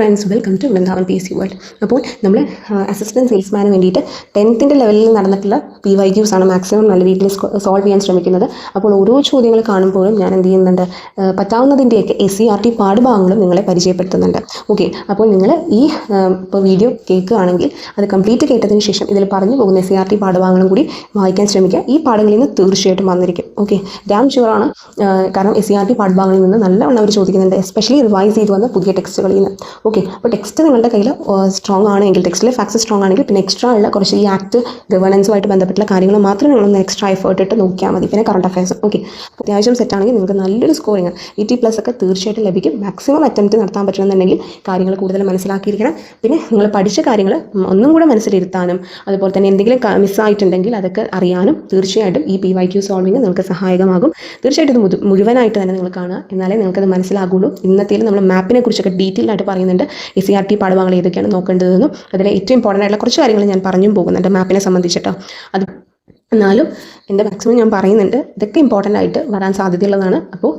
Friends welcome to Vrindavan P S C world അപ്പോൾ നമ്മൾ assistant സെയിൽസ്മാന് വേണ്ടിയിട്ട് ടെൻത്തിന്റെ ലെവലിൽ നടന്നിട്ടുള്ള പി വൈ ക്യൂസ് ആണ് മാക്സിമം നല്ല രീതിയിൽ സോൾവ് ചെയ്യാൻ ശ്രമിക്കുന്നത്. അപ്പോൾ ഓരോ ചോദ്യങ്ങൾ കാണുമ്പോഴും ഞാൻ എന്ത് ചെയ്യുന്നുണ്ട് പറ്റാവുന്നതിന്റെയൊക്കെ എസ് സി ആർ ടി പാഠഭാഗങ്ങളും നിങ്ങളെ പരിചയപ്പെടുത്തുന്നുണ്ട്. ഓക്കെ അപ്പോൾ നിങ്ങൾ ഈ ഇപ്പോൾ വീഡിയോ കേൾക്കുകയാണെങ്കിൽ അത് കംപ്ലീറ്റ് കേട്ടതിന് ശേഷം ഇതിൽ പറഞ്ഞു പോകുന്ന എസ് സി ആർ ടി പാഠഭാഗങ്ങളും കൂടി വായിക്കാൻ ശ്രമിക്കുക. ഈ പാഠങ്ങളിൽ നിന്ന് തീർച്ചയായിട്ടും വന്നിരിക്കും. ഓക്കെ ഡാം ഷുവറാണ് കാരണം എസ് സി ആർ ടി പാഠഭാഗങ്ങളിൽ നിന്ന് നല്ലവണ്ണം അവർ ചോദിക്കുന്നുണ്ട് എസ്പെഷ്യലി റിവൈസ് ചെയ്ത് വന്ന പുതിയ ടെക്സ്റ്റുകളിൽ നിന്ന്. ഓക്കെ അപ്പോൾ ടെക്സ്റ്റ് നിങ്ങളുടെ കയ്യിൽ സ്ട്രോങ് ആണെങ്കിൽ ടെക്സ്റ്റിലെ ഫാക്സ് സ്ട്രോങ് ആണെങ്കിൽ പിന്നെ എക്സ്ട്രാ ഉള്ള കുറച്ച് ഈ ആക്ട് ഗവേണൻസുമായിട്ട് ബന്ധപ്പെട്ടുള്ള കാര്യങ്ങൾ മാത്രം നിങ്ങളൊന്ന് എക്സ്ട്രാ എഫേർട്ട് ഇട്ട് നോക്കിയാൽ മതി. പിന്നെ കറണ്ട് അഫയേഴ്സ് ഓക്കെ അത്യാവശ്യം സെറ്റ് ആണെങ്കിൽ നിങ്ങൾക്ക് നല്ലൊരു സ്കോറിങ് ടി പ്ലസ് ഒക്കെ തീർച്ചയായിട്ടും ലഭിക്കും. മാക്സിമം അറ്റംപ്റ്റ് നടത്താൻ പറ്റണമെന്നുണ്ടെങ്കിൽ കാര്യങ്ങൾ കൂടുതൽ മനസ്സിലാക്കിയിരിക്കണം. പിന്നെ നിങ്ങൾ പഠിച്ച കാര്യങ്ങൾ ഒന്നും കൂടെ മനസ്സിലിരുത്താനും അതുപോലെ തന്നെ എന്തെങ്കിലും മിസ്സായിട്ടുണ്ടെങ്കിൽ അതൊക്കെ അറിയാനും തീർച്ചയായിട്ടും ഈ പി വൈ ക്യു സോൾവിങ് നിങ്ങൾക്ക് സഹായകമാകും. തീർച്ചയായിട്ടും ഇത് മുഴുവനായിട്ട് തന്നെ നിങ്ങൾ കാണുക. എന്നാലേ നിങ്ങൾക്കത് മനസ്സിലാകുള്ളൂ. ഇന്നത്തേലും നമ്മൾ മാപ്പിനെ കുറിച്ചൊക്കെ ഡീറ്റെയിൽ ആയിട്ട് പറയുന്നുണ്ട്. എസ് സി ആർ ടി പാഠഭാഗങ്ങൾ ഏതൊക്കെയാണ് നോക്കേണ്ടതെന്നും അതിലെ ഏറ്റവും ഇമ്പോർട്ടന്റ് ആയിട്ടുള്ള കുറച്ച് കാര്യങ്ങൾ ഞാൻ പറഞ്ഞും പോകുന്നുണ്ട് മാപ്പിനെ സംബന്ധിച്ചിട്ടോ. അത് എന്നാലും എന്റെ മാക്സിമം ഞാൻ പറയുന്നുണ്ട് ഇതൊക്കെ ഇമ്പോർട്ടന്റ് ആയിട്ട് വരാൻ സാധ്യതയുള്ളതാണ്. അപ്പോൾ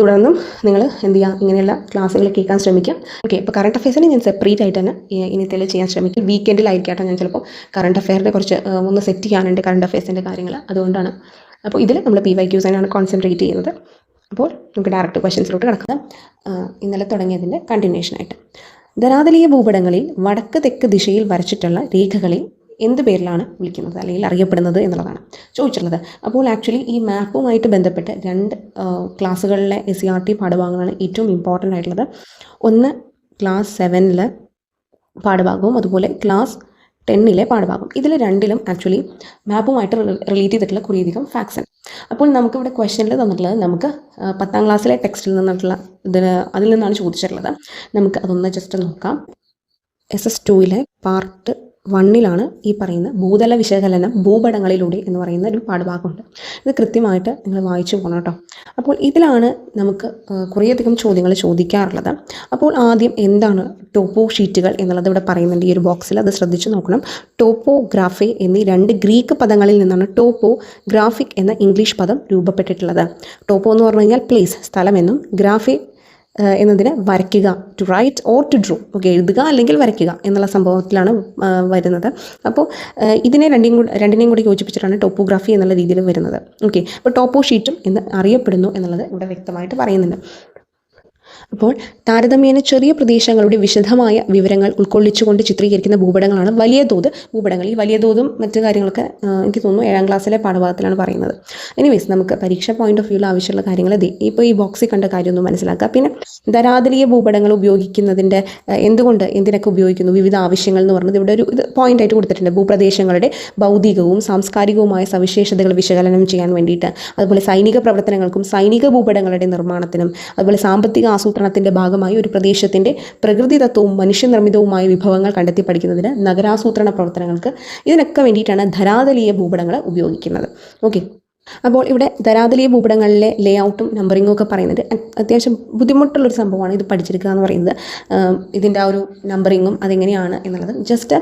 തുടർന്നും നിങ്ങൾ എന്ത് ചെയ്യുക? ഇങ്ങനെയുള്ള ക്ലാസ്സുകൾ കേൾക്കാൻ ശ്രമിക്കുക. ഓക്കെ ഇപ്പോൾ കറണ്ട് അഫയേഴ്സിനെ ഞാൻ സെപ്പറേറ്റ് ആയിട്ട് തന്നെ ഇനി ഇനിത്തേൽ ചെയ്യാൻ ശ്രമിക്കും. വീക്കെൻഡിലായിരിക്കട്ടെ ഞാൻ ചിലപ്പോൾ കറണ്ട് അഫെയറിനെ കുറച്ച് ഒന്ന് സെറ്റ് ചെയ്യാനുണ്ട് കറണ്ട് അഫയേഴ്സിന്റെ കാര്യങ്ങൾ. അതുകൊണ്ടാണ്. അപ്പോൾ ഇതിൽ നമ്മൾ പി വൈ ക്യൂസിനാണ് കോൺസെൻട്രേറ്റ് ചെയ്യുന്നത്. അപ്പോൾ നമുക്ക് ഡയറക്റ്റ് ക്വസ്റ്റ്യൻസിലോട്ട് കിടക്കാം. ഇന്നലെ തുടങ്ങിയതിന്റെ കണ്ടിന്യൂഷൻ ആയിട്ട്. ധനാതലീയ ഭൂപടങ്ങളിൽ വടക്ക് തെക്ക് ദിശയിൽ വരച്ചിട്ടുള്ള രേഖകളെ എന്ത് പേരിലാണ് വിളിക്കുന്നത്? അല്ലെങ്കിൽ അറിയപ്പെടുന്നത് എന്നുള്ളതാണ് ചോദിച്ചിട്ടുള്ളത്. അപ്പോൾ ആക്ച്വലി ഈ മാപ്പുമായിട്ട് ബന്ധപ്പെട്ട് രണ്ട് ക്ലാസ്സുകളിലെ എസ് സി ആർ ടി പാഠഭാഗങ്ങളാണ് ഏറ്റവും ഇമ്പോർട്ടന്റ് ആയിട്ടുള്ളത്. ഒന്ന് ക്ലാസ് സെവനിലെ പാഠഭാഗവും അതുപോലെ ക്ലാസ് ടെന്നിലെ പാഠഭാഗം ഇതിൽ രണ്ടിലും ആക്ച്വലി മാപ്പുമായിട്ട് റിലേറ്റ് ചെയ്തിട്ടുള്ള കുറേയധികം ഫാക്ട്സ് ഉണ്ട് അപ്പോൾ നമുക്കിവിടെ ക്വസ്റ്റനിൽ തന്നിട്ടുള്ളത് നമുക്ക് പത്താം ക്ലാസ്സിലെ ടെക്സ്റ്റിൽ നിന്നിട്ടുള്ള ഇതിന് അതിൽ നിന്നാണ് ചോദിച്ചിട്ടുള്ളത്. നമുക്ക് അതൊന്ന് ജസ്റ്റ് നോക്കാം. എസ് എസ് ടുവിലെ പാർട്ട് വണ്ണിലാണ് ഈ പറയുന്ന ഭൂതല വിശകലനം ഭൂപടങ്ങളിലൂടെ എന്ന് പറയുന്ന ഒരു പാഠഭാഗമുണ്ട്. ഇത് കൃത്യമായിട്ട് നിങ്ങൾ വായിച്ചു പോകണം കേട്ടോ. അപ്പോൾ ഇതിലാണ് നമുക്ക് കുറേയധികം ചോദ്യങ്ങൾ ചോദിക്കാറുള്ളത്. അപ്പോൾ ആദ്യം എന്താണ് ടോപ്പോ ഷീറ്റുകൾ എന്നുള്ളത് ഇവിടെ പറയുന്നുണ്ട് ഈ ഒരു ബോക്സിൽ. അത് ശ്രദ്ധിച്ചു നോക്കണം. ടോപ്പോഗ്രാഫി എന്നീ രണ്ട് ഗ്രീക്ക് പദങ്ങളിൽ നിന്നാണ് ടോപ്പോ ഗ്രാഫിക് എന്ന ഇംഗ്ലീഷ് പദം രൂപപ്പെട്ടിട്ടുള്ളത്. ടോപ്പോ എന്ന് പറഞ്ഞു കഴിഞ്ഞാൽ പ്ലേസ് സ്ഥലമെന്നും ഗ്രാഫി എന്നതിന് വരയ്ക്കുക. To write or to draw okay എഴുതുക അല്ലെങ്കിൽ വരയ്ക്കുക എന്നുള്ള സംഭവത്തിലാണ് വരുന്നത്. അപ്പോൾ ഇതിനെ രണ്ടിനും കൂടി രണ്ടിനെയും കൂടി യോജിപ്പിച്ചിട്ടാണ് ടോപ്പോഗ്രാഫി എന്നുള്ള രീതിയിൽ വരുന്നത്. ഓക്കെ അപ്പോൾ ടോപ്പോ ഷീറ്റും എന്ന് അറിയപ്പെടുന്നു എന്നുള്ളത് ഇവിടെ വ്യക്തമായിട്ട് പറയുന്നുണ്ട്. അപ്പോൾ താരതമ്യേന ചെറിയ പ്രദേശങ്ങളുടെ വിശദമായ വിവരങ്ങൾ ഉൾക്കൊള്ളിച്ചുകൊണ്ട് ചിത്രീകരിക്കുന്ന ഭൂപടങ്ങളാണ് വലിയ തോത് ഭൂപടങ്ങൾ. ഈ വലിയ തോതും മറ്റു കാര്യങ്ങളൊക്കെ എനിക്ക് തോന്നുന്നു ഏഴാം ക്ലാസ്സിലെ പാഠഭാഗത്തിലാണ് പറയുന്നത്. എനിവേസ് നമുക്ക് പരീക്ഷ പോയിന്റ് ഓഫ് വ്യൂവിൽ ആവശ്യമുള്ള കാര്യങ്ങൾ ഇപ്പോൾ ഈ ബോക്സിൽ കണ്ട കാര്യമൊന്നും മനസ്സിലാക്കുക പിന്നെ ധരാതലീയ ഭൂപടങ്ങൾ ഉപയോഗിക്കുന്നതിന്റെ എന്തുകൊണ്ട് എന്തിനൊക്കെ ഉപയോഗിക്കുന്നു? വിവിധ ആവശ്യങ്ങൾ എന്ന് പറഞ്ഞത് ഇവിടെ ഒരു ഇത് പോയിന്റ് ആയിട്ട് കൊടുത്തിട്ടുണ്ട്. ഭൂപ്രദേശങ്ങളുടെ ഭൗതികവും സാംസ്കാരികവുമായ സവിശേഷതകൾ വിശകലനം ചെയ്യാൻ വേണ്ടിയിട്ട്. അതുപോലെ സൈനിക പ്രവർത്തനങ്ങൾക്കും സൈനിക ഭൂപടങ്ങളുടെ നിർമ്മാണത്തിനും അതുപോലെ സാമ്പത്തിക ആസൂത്രണത്തിന്റെ ഭാഗമായി ഒരു പ്രദേശത്തിന്റെ പ്രകൃതിദത്തവും മനുഷ്യനിർമ്മിതവുമായ വിഭവങ്ങൾ കണ്ടെത്തി പഠിക്കുന്നതിന് നഗരാസൂത്രണ പ്രവർത്തനങ്ങൾക്ക് ഇതിനൊക്കെ വേണ്ടിയിട്ടാണ് ധരാതലീയ ഭൂപടങ്ങൾ ഉപയോഗിക്കുന്നത്. ഓക്കെ അപ്പോൾ ഇവിടെ ധരാതലീയ ഭൂപടങ്ങളിലെ ലേ ഔട്ടും നമ്പറിങ്ങും ഒക്കെ പറയുന്നത് അത്യാവശ്യം ബുദ്ധിമുട്ടുള്ളൊരു സംഭവമാണ് ഇത് പഠിച്ചെടുക്കുക എന്ന് പറയുന്നത്. ഇതിന്റെ ആ ഒരു നമ്പറിങ്ങും അതെങ്ങനെയാണ് എന്നുള്ളത്. ജസ്റ്റ്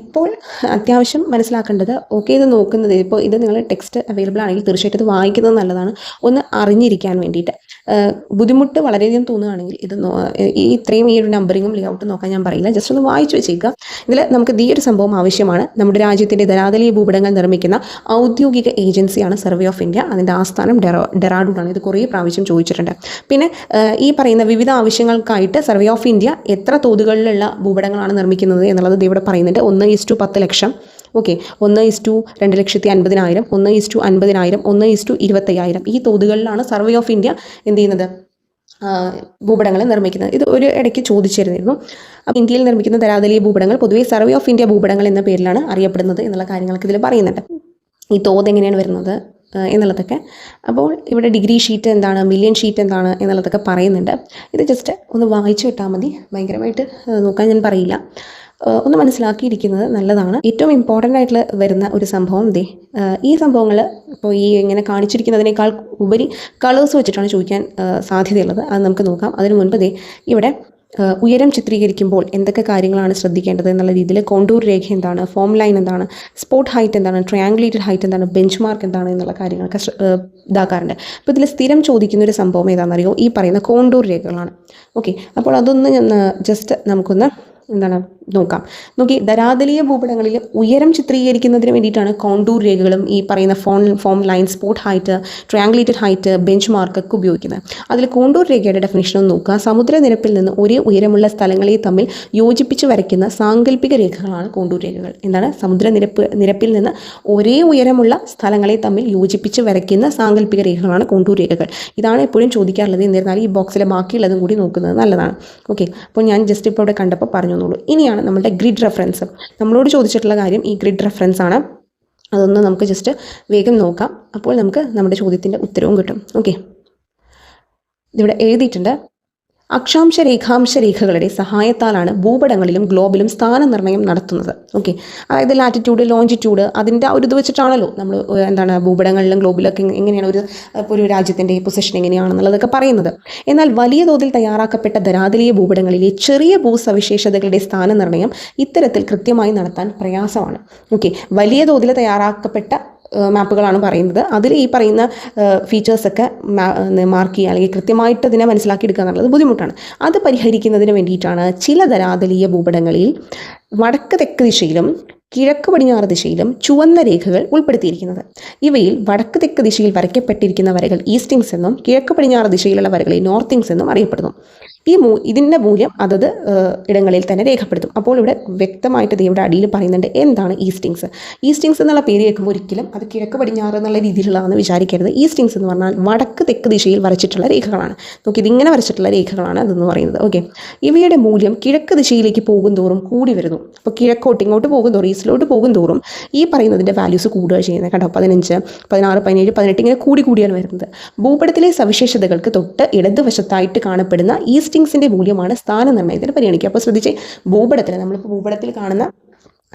ഇപ്പോൾ അത്യാവശ്യം മനസ്സിലാക്കേണ്ടത് ഓക്കെ ഇത് നോക്കുന്നത് ഇപ്പോൾ ഇത് നിങ്ങൾ ടെക്സ്റ്റ് അവൈലബിൾ ആണെങ്കിൽ തീർച്ചയായിട്ടും ഇത് വായിക്കുന്നത് നല്ലതാണ്. ഒന്ന് അറിഞ്ഞിരിക്കാൻ വേണ്ടിയിട്ട്. ബുദ്ധിമുട്ട് വളരെയധികം തോന്നുകയാണെങ്കിൽ ഇത് ഈ ഇത്രയും ഈ ഒരു നമ്പറിങ്ങും ലേ ഔട്ടും നോക്കാൻ ഞാൻ പറയില്ല. ജസ്റ്റ് ഒന്ന് വായിച്ചു വെച്ചേക്കുക. ഇതിൽ നമുക്ക് ഈ ഒരു സംഭവം ആവശ്യമാണ്. നമ്മുടെ രാജ്യത്തിന്റെ ധരാതലീയ ഭൂപടങ്ങൾ നിർമ്മിക്കുന്ന ഔദ്യോഗിക ഏജൻസിയാണ് സർവേ ഓഫ് ഇന്ത്യ അതിന്റെ ആസ്ഥാനം ഡെറോ ഡെറാഡൂണാണ് ഇത് കുറേ പ്രാവശ്യം ചോദിച്ചിട്ടുണ്ട്. പിന്നെ ഈ പറയുന്ന വിവിധ ആവശ്യങ്ങൾക്കായിട്ട് സർവേ ഓഫ് ഇന്ത്യ എത്ര തോതുകളിലുള്ള ഭൂപടങ്ങളാണ് നിർമ്മിക്കുന്നത് എന്നുള്ളത് ഇവിടെ പറയുന്നുണ്ട്. ഒന്ന് ഈസ് ടു പത്ത് ലക്ഷം. ഓക്കെ ഒന്ന് ഈസ് ടു രണ്ട് ലക്ഷത്തി അൻപതിനായിരം. ഒന്ന് ഈസ് ടു അൻപതിനായിരം. ഒന്ന് ഈസ് ടു ഇരുപത്തയ്യായിരം. ഈ തോതുകളിലാണ് സർവേ ഓഫ് ഇന്ത്യ എന്ത് ചെയ്യുന്നത്? ഭൂപടങ്ങൾ നിർമ്മിക്കുന്നത്. ഇത് ഒരു ഇടയ്ക്ക് ചോദിച്ചിരുന്നിരുന്നു. അപ്പോൾ ഇന്ത്യയിൽ നിർമ്മിക്കുന്ന ധരാതലീയ ഭൂപടങ്ങൾ പൊതുവേ സർവേ ഓഫ് ഇന്ത്യ ഭൂപടങ്ങൾ എന്ന പേരിലാണ് അറിയപ്പെടുന്നത് എന്നുള്ള കാര്യങ്ങളൊക്കെ ഇതിൽ പറയുന്നുണ്ട്. ഈ തോത് എങ്ങനെയാണ് വരുന്നത്? എന്നുള്ളതൊക്കെ. അപ്പോൾ ഇവിടെ ഡിഗ്രി ഷീറ്റ് എന്താണ് മില്യൺ ഷീറ്റ് എന്താണ് എന്നുള്ളതൊക്കെ പറയുന്നുണ്ട്. ഇത് ജസ്റ്റ് ഒന്ന് വായിച്ചു വിട്ടാൽ മതി. ഭയങ്കരമായിട്ട് നോക്കാൻ ഞാൻ പറയില്ല. ഒന്ന് മനസ്സിലാക്കിയിരിക്കുന്നത് നല്ലതാണ്. ഏറ്റവും ഇമ്പോർട്ടന്റ് ആയിട്ടുള്ള വരുന്ന ഒരു സംഭവം ദേ ഈ സംഭവങ്ങൾ ഇപ്പോൾ ഈ ഇങ്ങനെ കാണിച്ചിരിക്കുന്നതിനേക്കാൾ ഉപരി കളേഴ്സ് വെച്ചിട്ടാണ് ചോദിക്കാൻ സാധ്യതയുള്ളത്. അത് നമുക്ക് നോക്കാം. അതിന് മുൻപ് ദേ ഇവിടെ ഉയരം ചിത്രീകരിക്കുമ്പോൾ എന്തൊക്കെ കാര്യങ്ങളാണ് ശ്രദ്ധിക്കേണ്ടത് എന്നുള്ള രീതിയിൽ കോണ്ടൂർ രേഖ എന്താണ് ഫോം ലൈൻ എന്താണ് സ്പോട്ട് ഹൈറ്റ് എന്താണ് ട്രയാങ്കുലേറ്റഡ് ഹൈറ്റ് എന്താണ് ബെഞ്ച് മാർക്ക് എന്താണ് എന്നുള്ള കാര്യങ്ങളൊക്കെ ഇതാക്കാറുണ്ട്. അപ്പോൾ ഇതിൽ സ്ഥിരം ചോദിക്കുന്ന ഒരു സംഭവം ഏതാണെന്നറിയോ? ഈ പറയുന്ന കോണ്ടൂർ രേഖകളാണ്. ഓക്കെ അപ്പോൾ അതൊന്ന് ജസ്റ്റ് നമുക്കൊന്ന് എന്താണ് നോക്കാം. നോക്കി ധരാതലീയ ഭൂപടങ്ങളിൽ ഉയരം ചിത്രീകരിക്കുന്നതിന് വേണ്ടിയിട്ടാണ് കോണ്ടൂർ രേഖകളും ഈ പറയുന്ന phone form line spot height triangulated height bench mark ഒക്കെ ഉപയോഗിക്കുന്നത്. അതിൽ കോണ്ടൂർ രേഖയുടെ ഡെഫിനേഷൻ ഒന്ന് നോക്കുക. സമുദ്രനിരപ്പിൽ നിന്ന് ഒരേ ഉയരമുള്ള സ്ഥലങ്ങളെ തമ്മിൽ യോജിപ്പിച്ച് വരയ്ക്കുന്ന സാങ്കല്പിക രേഖകളാണ് കോണ്ടൂർ രേഖകൾ. എന്താണ്? സമുദ്രനിരപ്പ് നിരപ്പിൽ നിന്ന് ഒരേ ഉയരമുള്ള സ്ഥലങ്ങളെ തമ്മിൽ യോജിപ്പിച്ച് വരയ്ക്കുന്ന സാങ്കല്പിക രേഖകളാണ് കോണ്ടൂർ രേഖകൾ. ഇതാണ് എപ്പോഴും ചോദിക്കാറുള്ളത്. എന്നിരുന്നാലും ഈ ബോക്സിലെ ബാക്കിയുള്ളതും കൂടി നോക്കുന്നത് നല്ലതാണ്. ഓക്കെ അപ്പോൾ ഞാൻ ജസ്റ്റ് ഇപ്പോൾ ഇവിടെ കണ്ടപ്പോൾ പറഞ്ഞു തന്നോളൂ ഇനിയാണ് നമ്മുടെ ഗ്രിഡ് റെഫറൻസ് നമ്മളോട് ചോദിച്ചിട്ടുള്ള കാര്യം ഈ ഗ്രിഡ് റെഫറൻസ് ആണ്. അതൊന്ന് നമുക്ക് ജസ്റ്റ് വേഗം നോക്കാം. അപ്പോൾ നമുക്ക് നമ്മുടെ ചോദ്യത്തിന്റെ ഉത്തരവും കിട്ടും. ഓക്കെ ഇവിടെ എഴുതിയിട്ടുണ്ട്. അക്ഷാംശ രേഖാംശ രേഖകളുടെ സഹായത്താലാണ് ഭൂപടങ്ങളിലും ഗ്ലോബിലും സ്ഥാനനിർണയം നടത്തുന്നത്. ഓക്കെ അതായത് ലാറ്റിറ്റ്യൂഡ് ലോഞ്ചിറ്റ്യൂഡ് അതിന്റെ ഒരു ഇത് വെച്ചിട്ടാണല്ലോ നമ്മൾ എന്താണ് ഭൂപടങ്ങളിലും ഗ്ലോബിലൊക്കെ എങ്ങനെയാണ് ഒരു ഒരു രാജ്യത്തിന്റെ പൊസിഷൻ എങ്ങനെയാണെന്നുള്ളതൊക്കെ പറയുന്നത്. എന്നാൽ വലിയ തോതിൽ തയ്യാറാക്കപ്പെട്ട ധരാതലീയ ഭൂപടങ്ങളിലെ ചെറിയ ഭൂസവിശേഷതകളുടെ സ്ഥാനനിർണയം ഇത്തരത്തിൽ കൃത്യമായി നടത്താൻ പ്രയാസമാണ്. ഓക്കെ വലിയ തോതിൽ തയ്യാറാക്കപ്പെട്ട മാപ്പുകളാണ് പറയുന്നത്. അതിൽ ഈ പറയുന്ന ഫീച്ചേഴ്സൊക്കെ മാർക്ക് ചെയ്യുക അല്ലെങ്കിൽ കൃത്യമായിട്ട് അതിനെ മനസ്സിലാക്കി എടുക്കുക എന്നുള്ളത് ബുദ്ധിമുട്ടാണ്. അത് പരിഹരിക്കുന്നതിന് വേണ്ടിയിട്ടാണ് ചില ധരാതലീയ ഭൂപടങ്ങളിൽ വടക്ക് തെക്ക് ദിശയിലും കിഴക്ക് പടിഞ്ഞാറ് ദിശയിലും ചുവന്ന രേഖകൾ ഉൾപ്പെടുത്തിയിരിക്കുന്നത്. ഇവയിൽ വടക്ക് തെക്ക് ദിശയിൽ വരയ്ക്കപ്പെട്ടിരിക്കുന്ന വരകൾ ഈസ്റ്റിങ്സ് എന്നും കിഴക്ക് പടിഞ്ഞാറ് ദിശയിലുള്ള വരകളെ നോർത്തിങ്സ് എന്നും അറിയപ്പെടുന്നു. ഈ മൂ ഇതിന്റെ മൂല്യം അതത് ഇടങ്ങളിൽ തന്നെ രേഖപ്പെടുത്തും. അപ്പോൾ ഇവിടെ വ്യക്തമായിട്ട് ഇവിടെ അടിയിൽ പറയുന്നുണ്ട് എന്താണ് ഈസ്റ്റിങ്സ്. ഈസ്റ്റിങ്സ് എന്നുള്ള പേര് കേൾക്കുമ്പോൾ ഒരിക്കലും അത് കിഴക്ക് പടിഞ്ഞാറ് എന്നുള്ള രീതിയിലുള്ളതെന്ന് വിചാരിക്കരുത്. ഈസ്റ്റിങ്സ് എന്ന് പറഞ്ഞാൽ വടക്ക് തെക്ക് ദിശയിൽ വരച്ചിട്ടുള്ള രേഖകളാണ്. നോക്കി ഇതിങ്ങനെ വരച്ചിട്ടുള്ള രേഖകളാണ് അതെന്ന് പറയുന്നത്. ഓക്കെ. ഇവയുടെ മൂല്യം കിഴക്ക് ദിശയിലേക്ക് പോകും തോറും കൂടി വരുന്നു. അപ്പോൾ കിഴക്കോട്ട് ഇങ്ങോട്ട് പോകും തോറും ഈസ്റ്റിലോട്ട് പോകും തോറും ഈ പറയുന്നതിന്റെ വാല്യൂസ് കൂടുക ചെയ്യുന്നത് കേട്ടോ പതിനഞ്ച് പതിനാറ് പതിനേഴ് പതിനെട്ട് ഇങ്ങനെ കൂടി കൂടിയാണ് വരുന്നത്. ഭൂപടത്തിലെ സവിശേഷതകൾക്ക് തൊട്ട് ഇടതുവശത്തായിട്ട് കാണപ്പെടുന്ന ഈസ്റ്റിങ്സിന്റെ മൂല്യമാണ് സ്ഥാനനിർണയത്തിന് പരിഗണിക്കുക. അപ്പോൾ ശ്രദ്ധിച്ച് ഭൂപടത്തിൽ നമ്മളിപ്പോൾ ഭൂപടത്തിൽ കാണുന്ന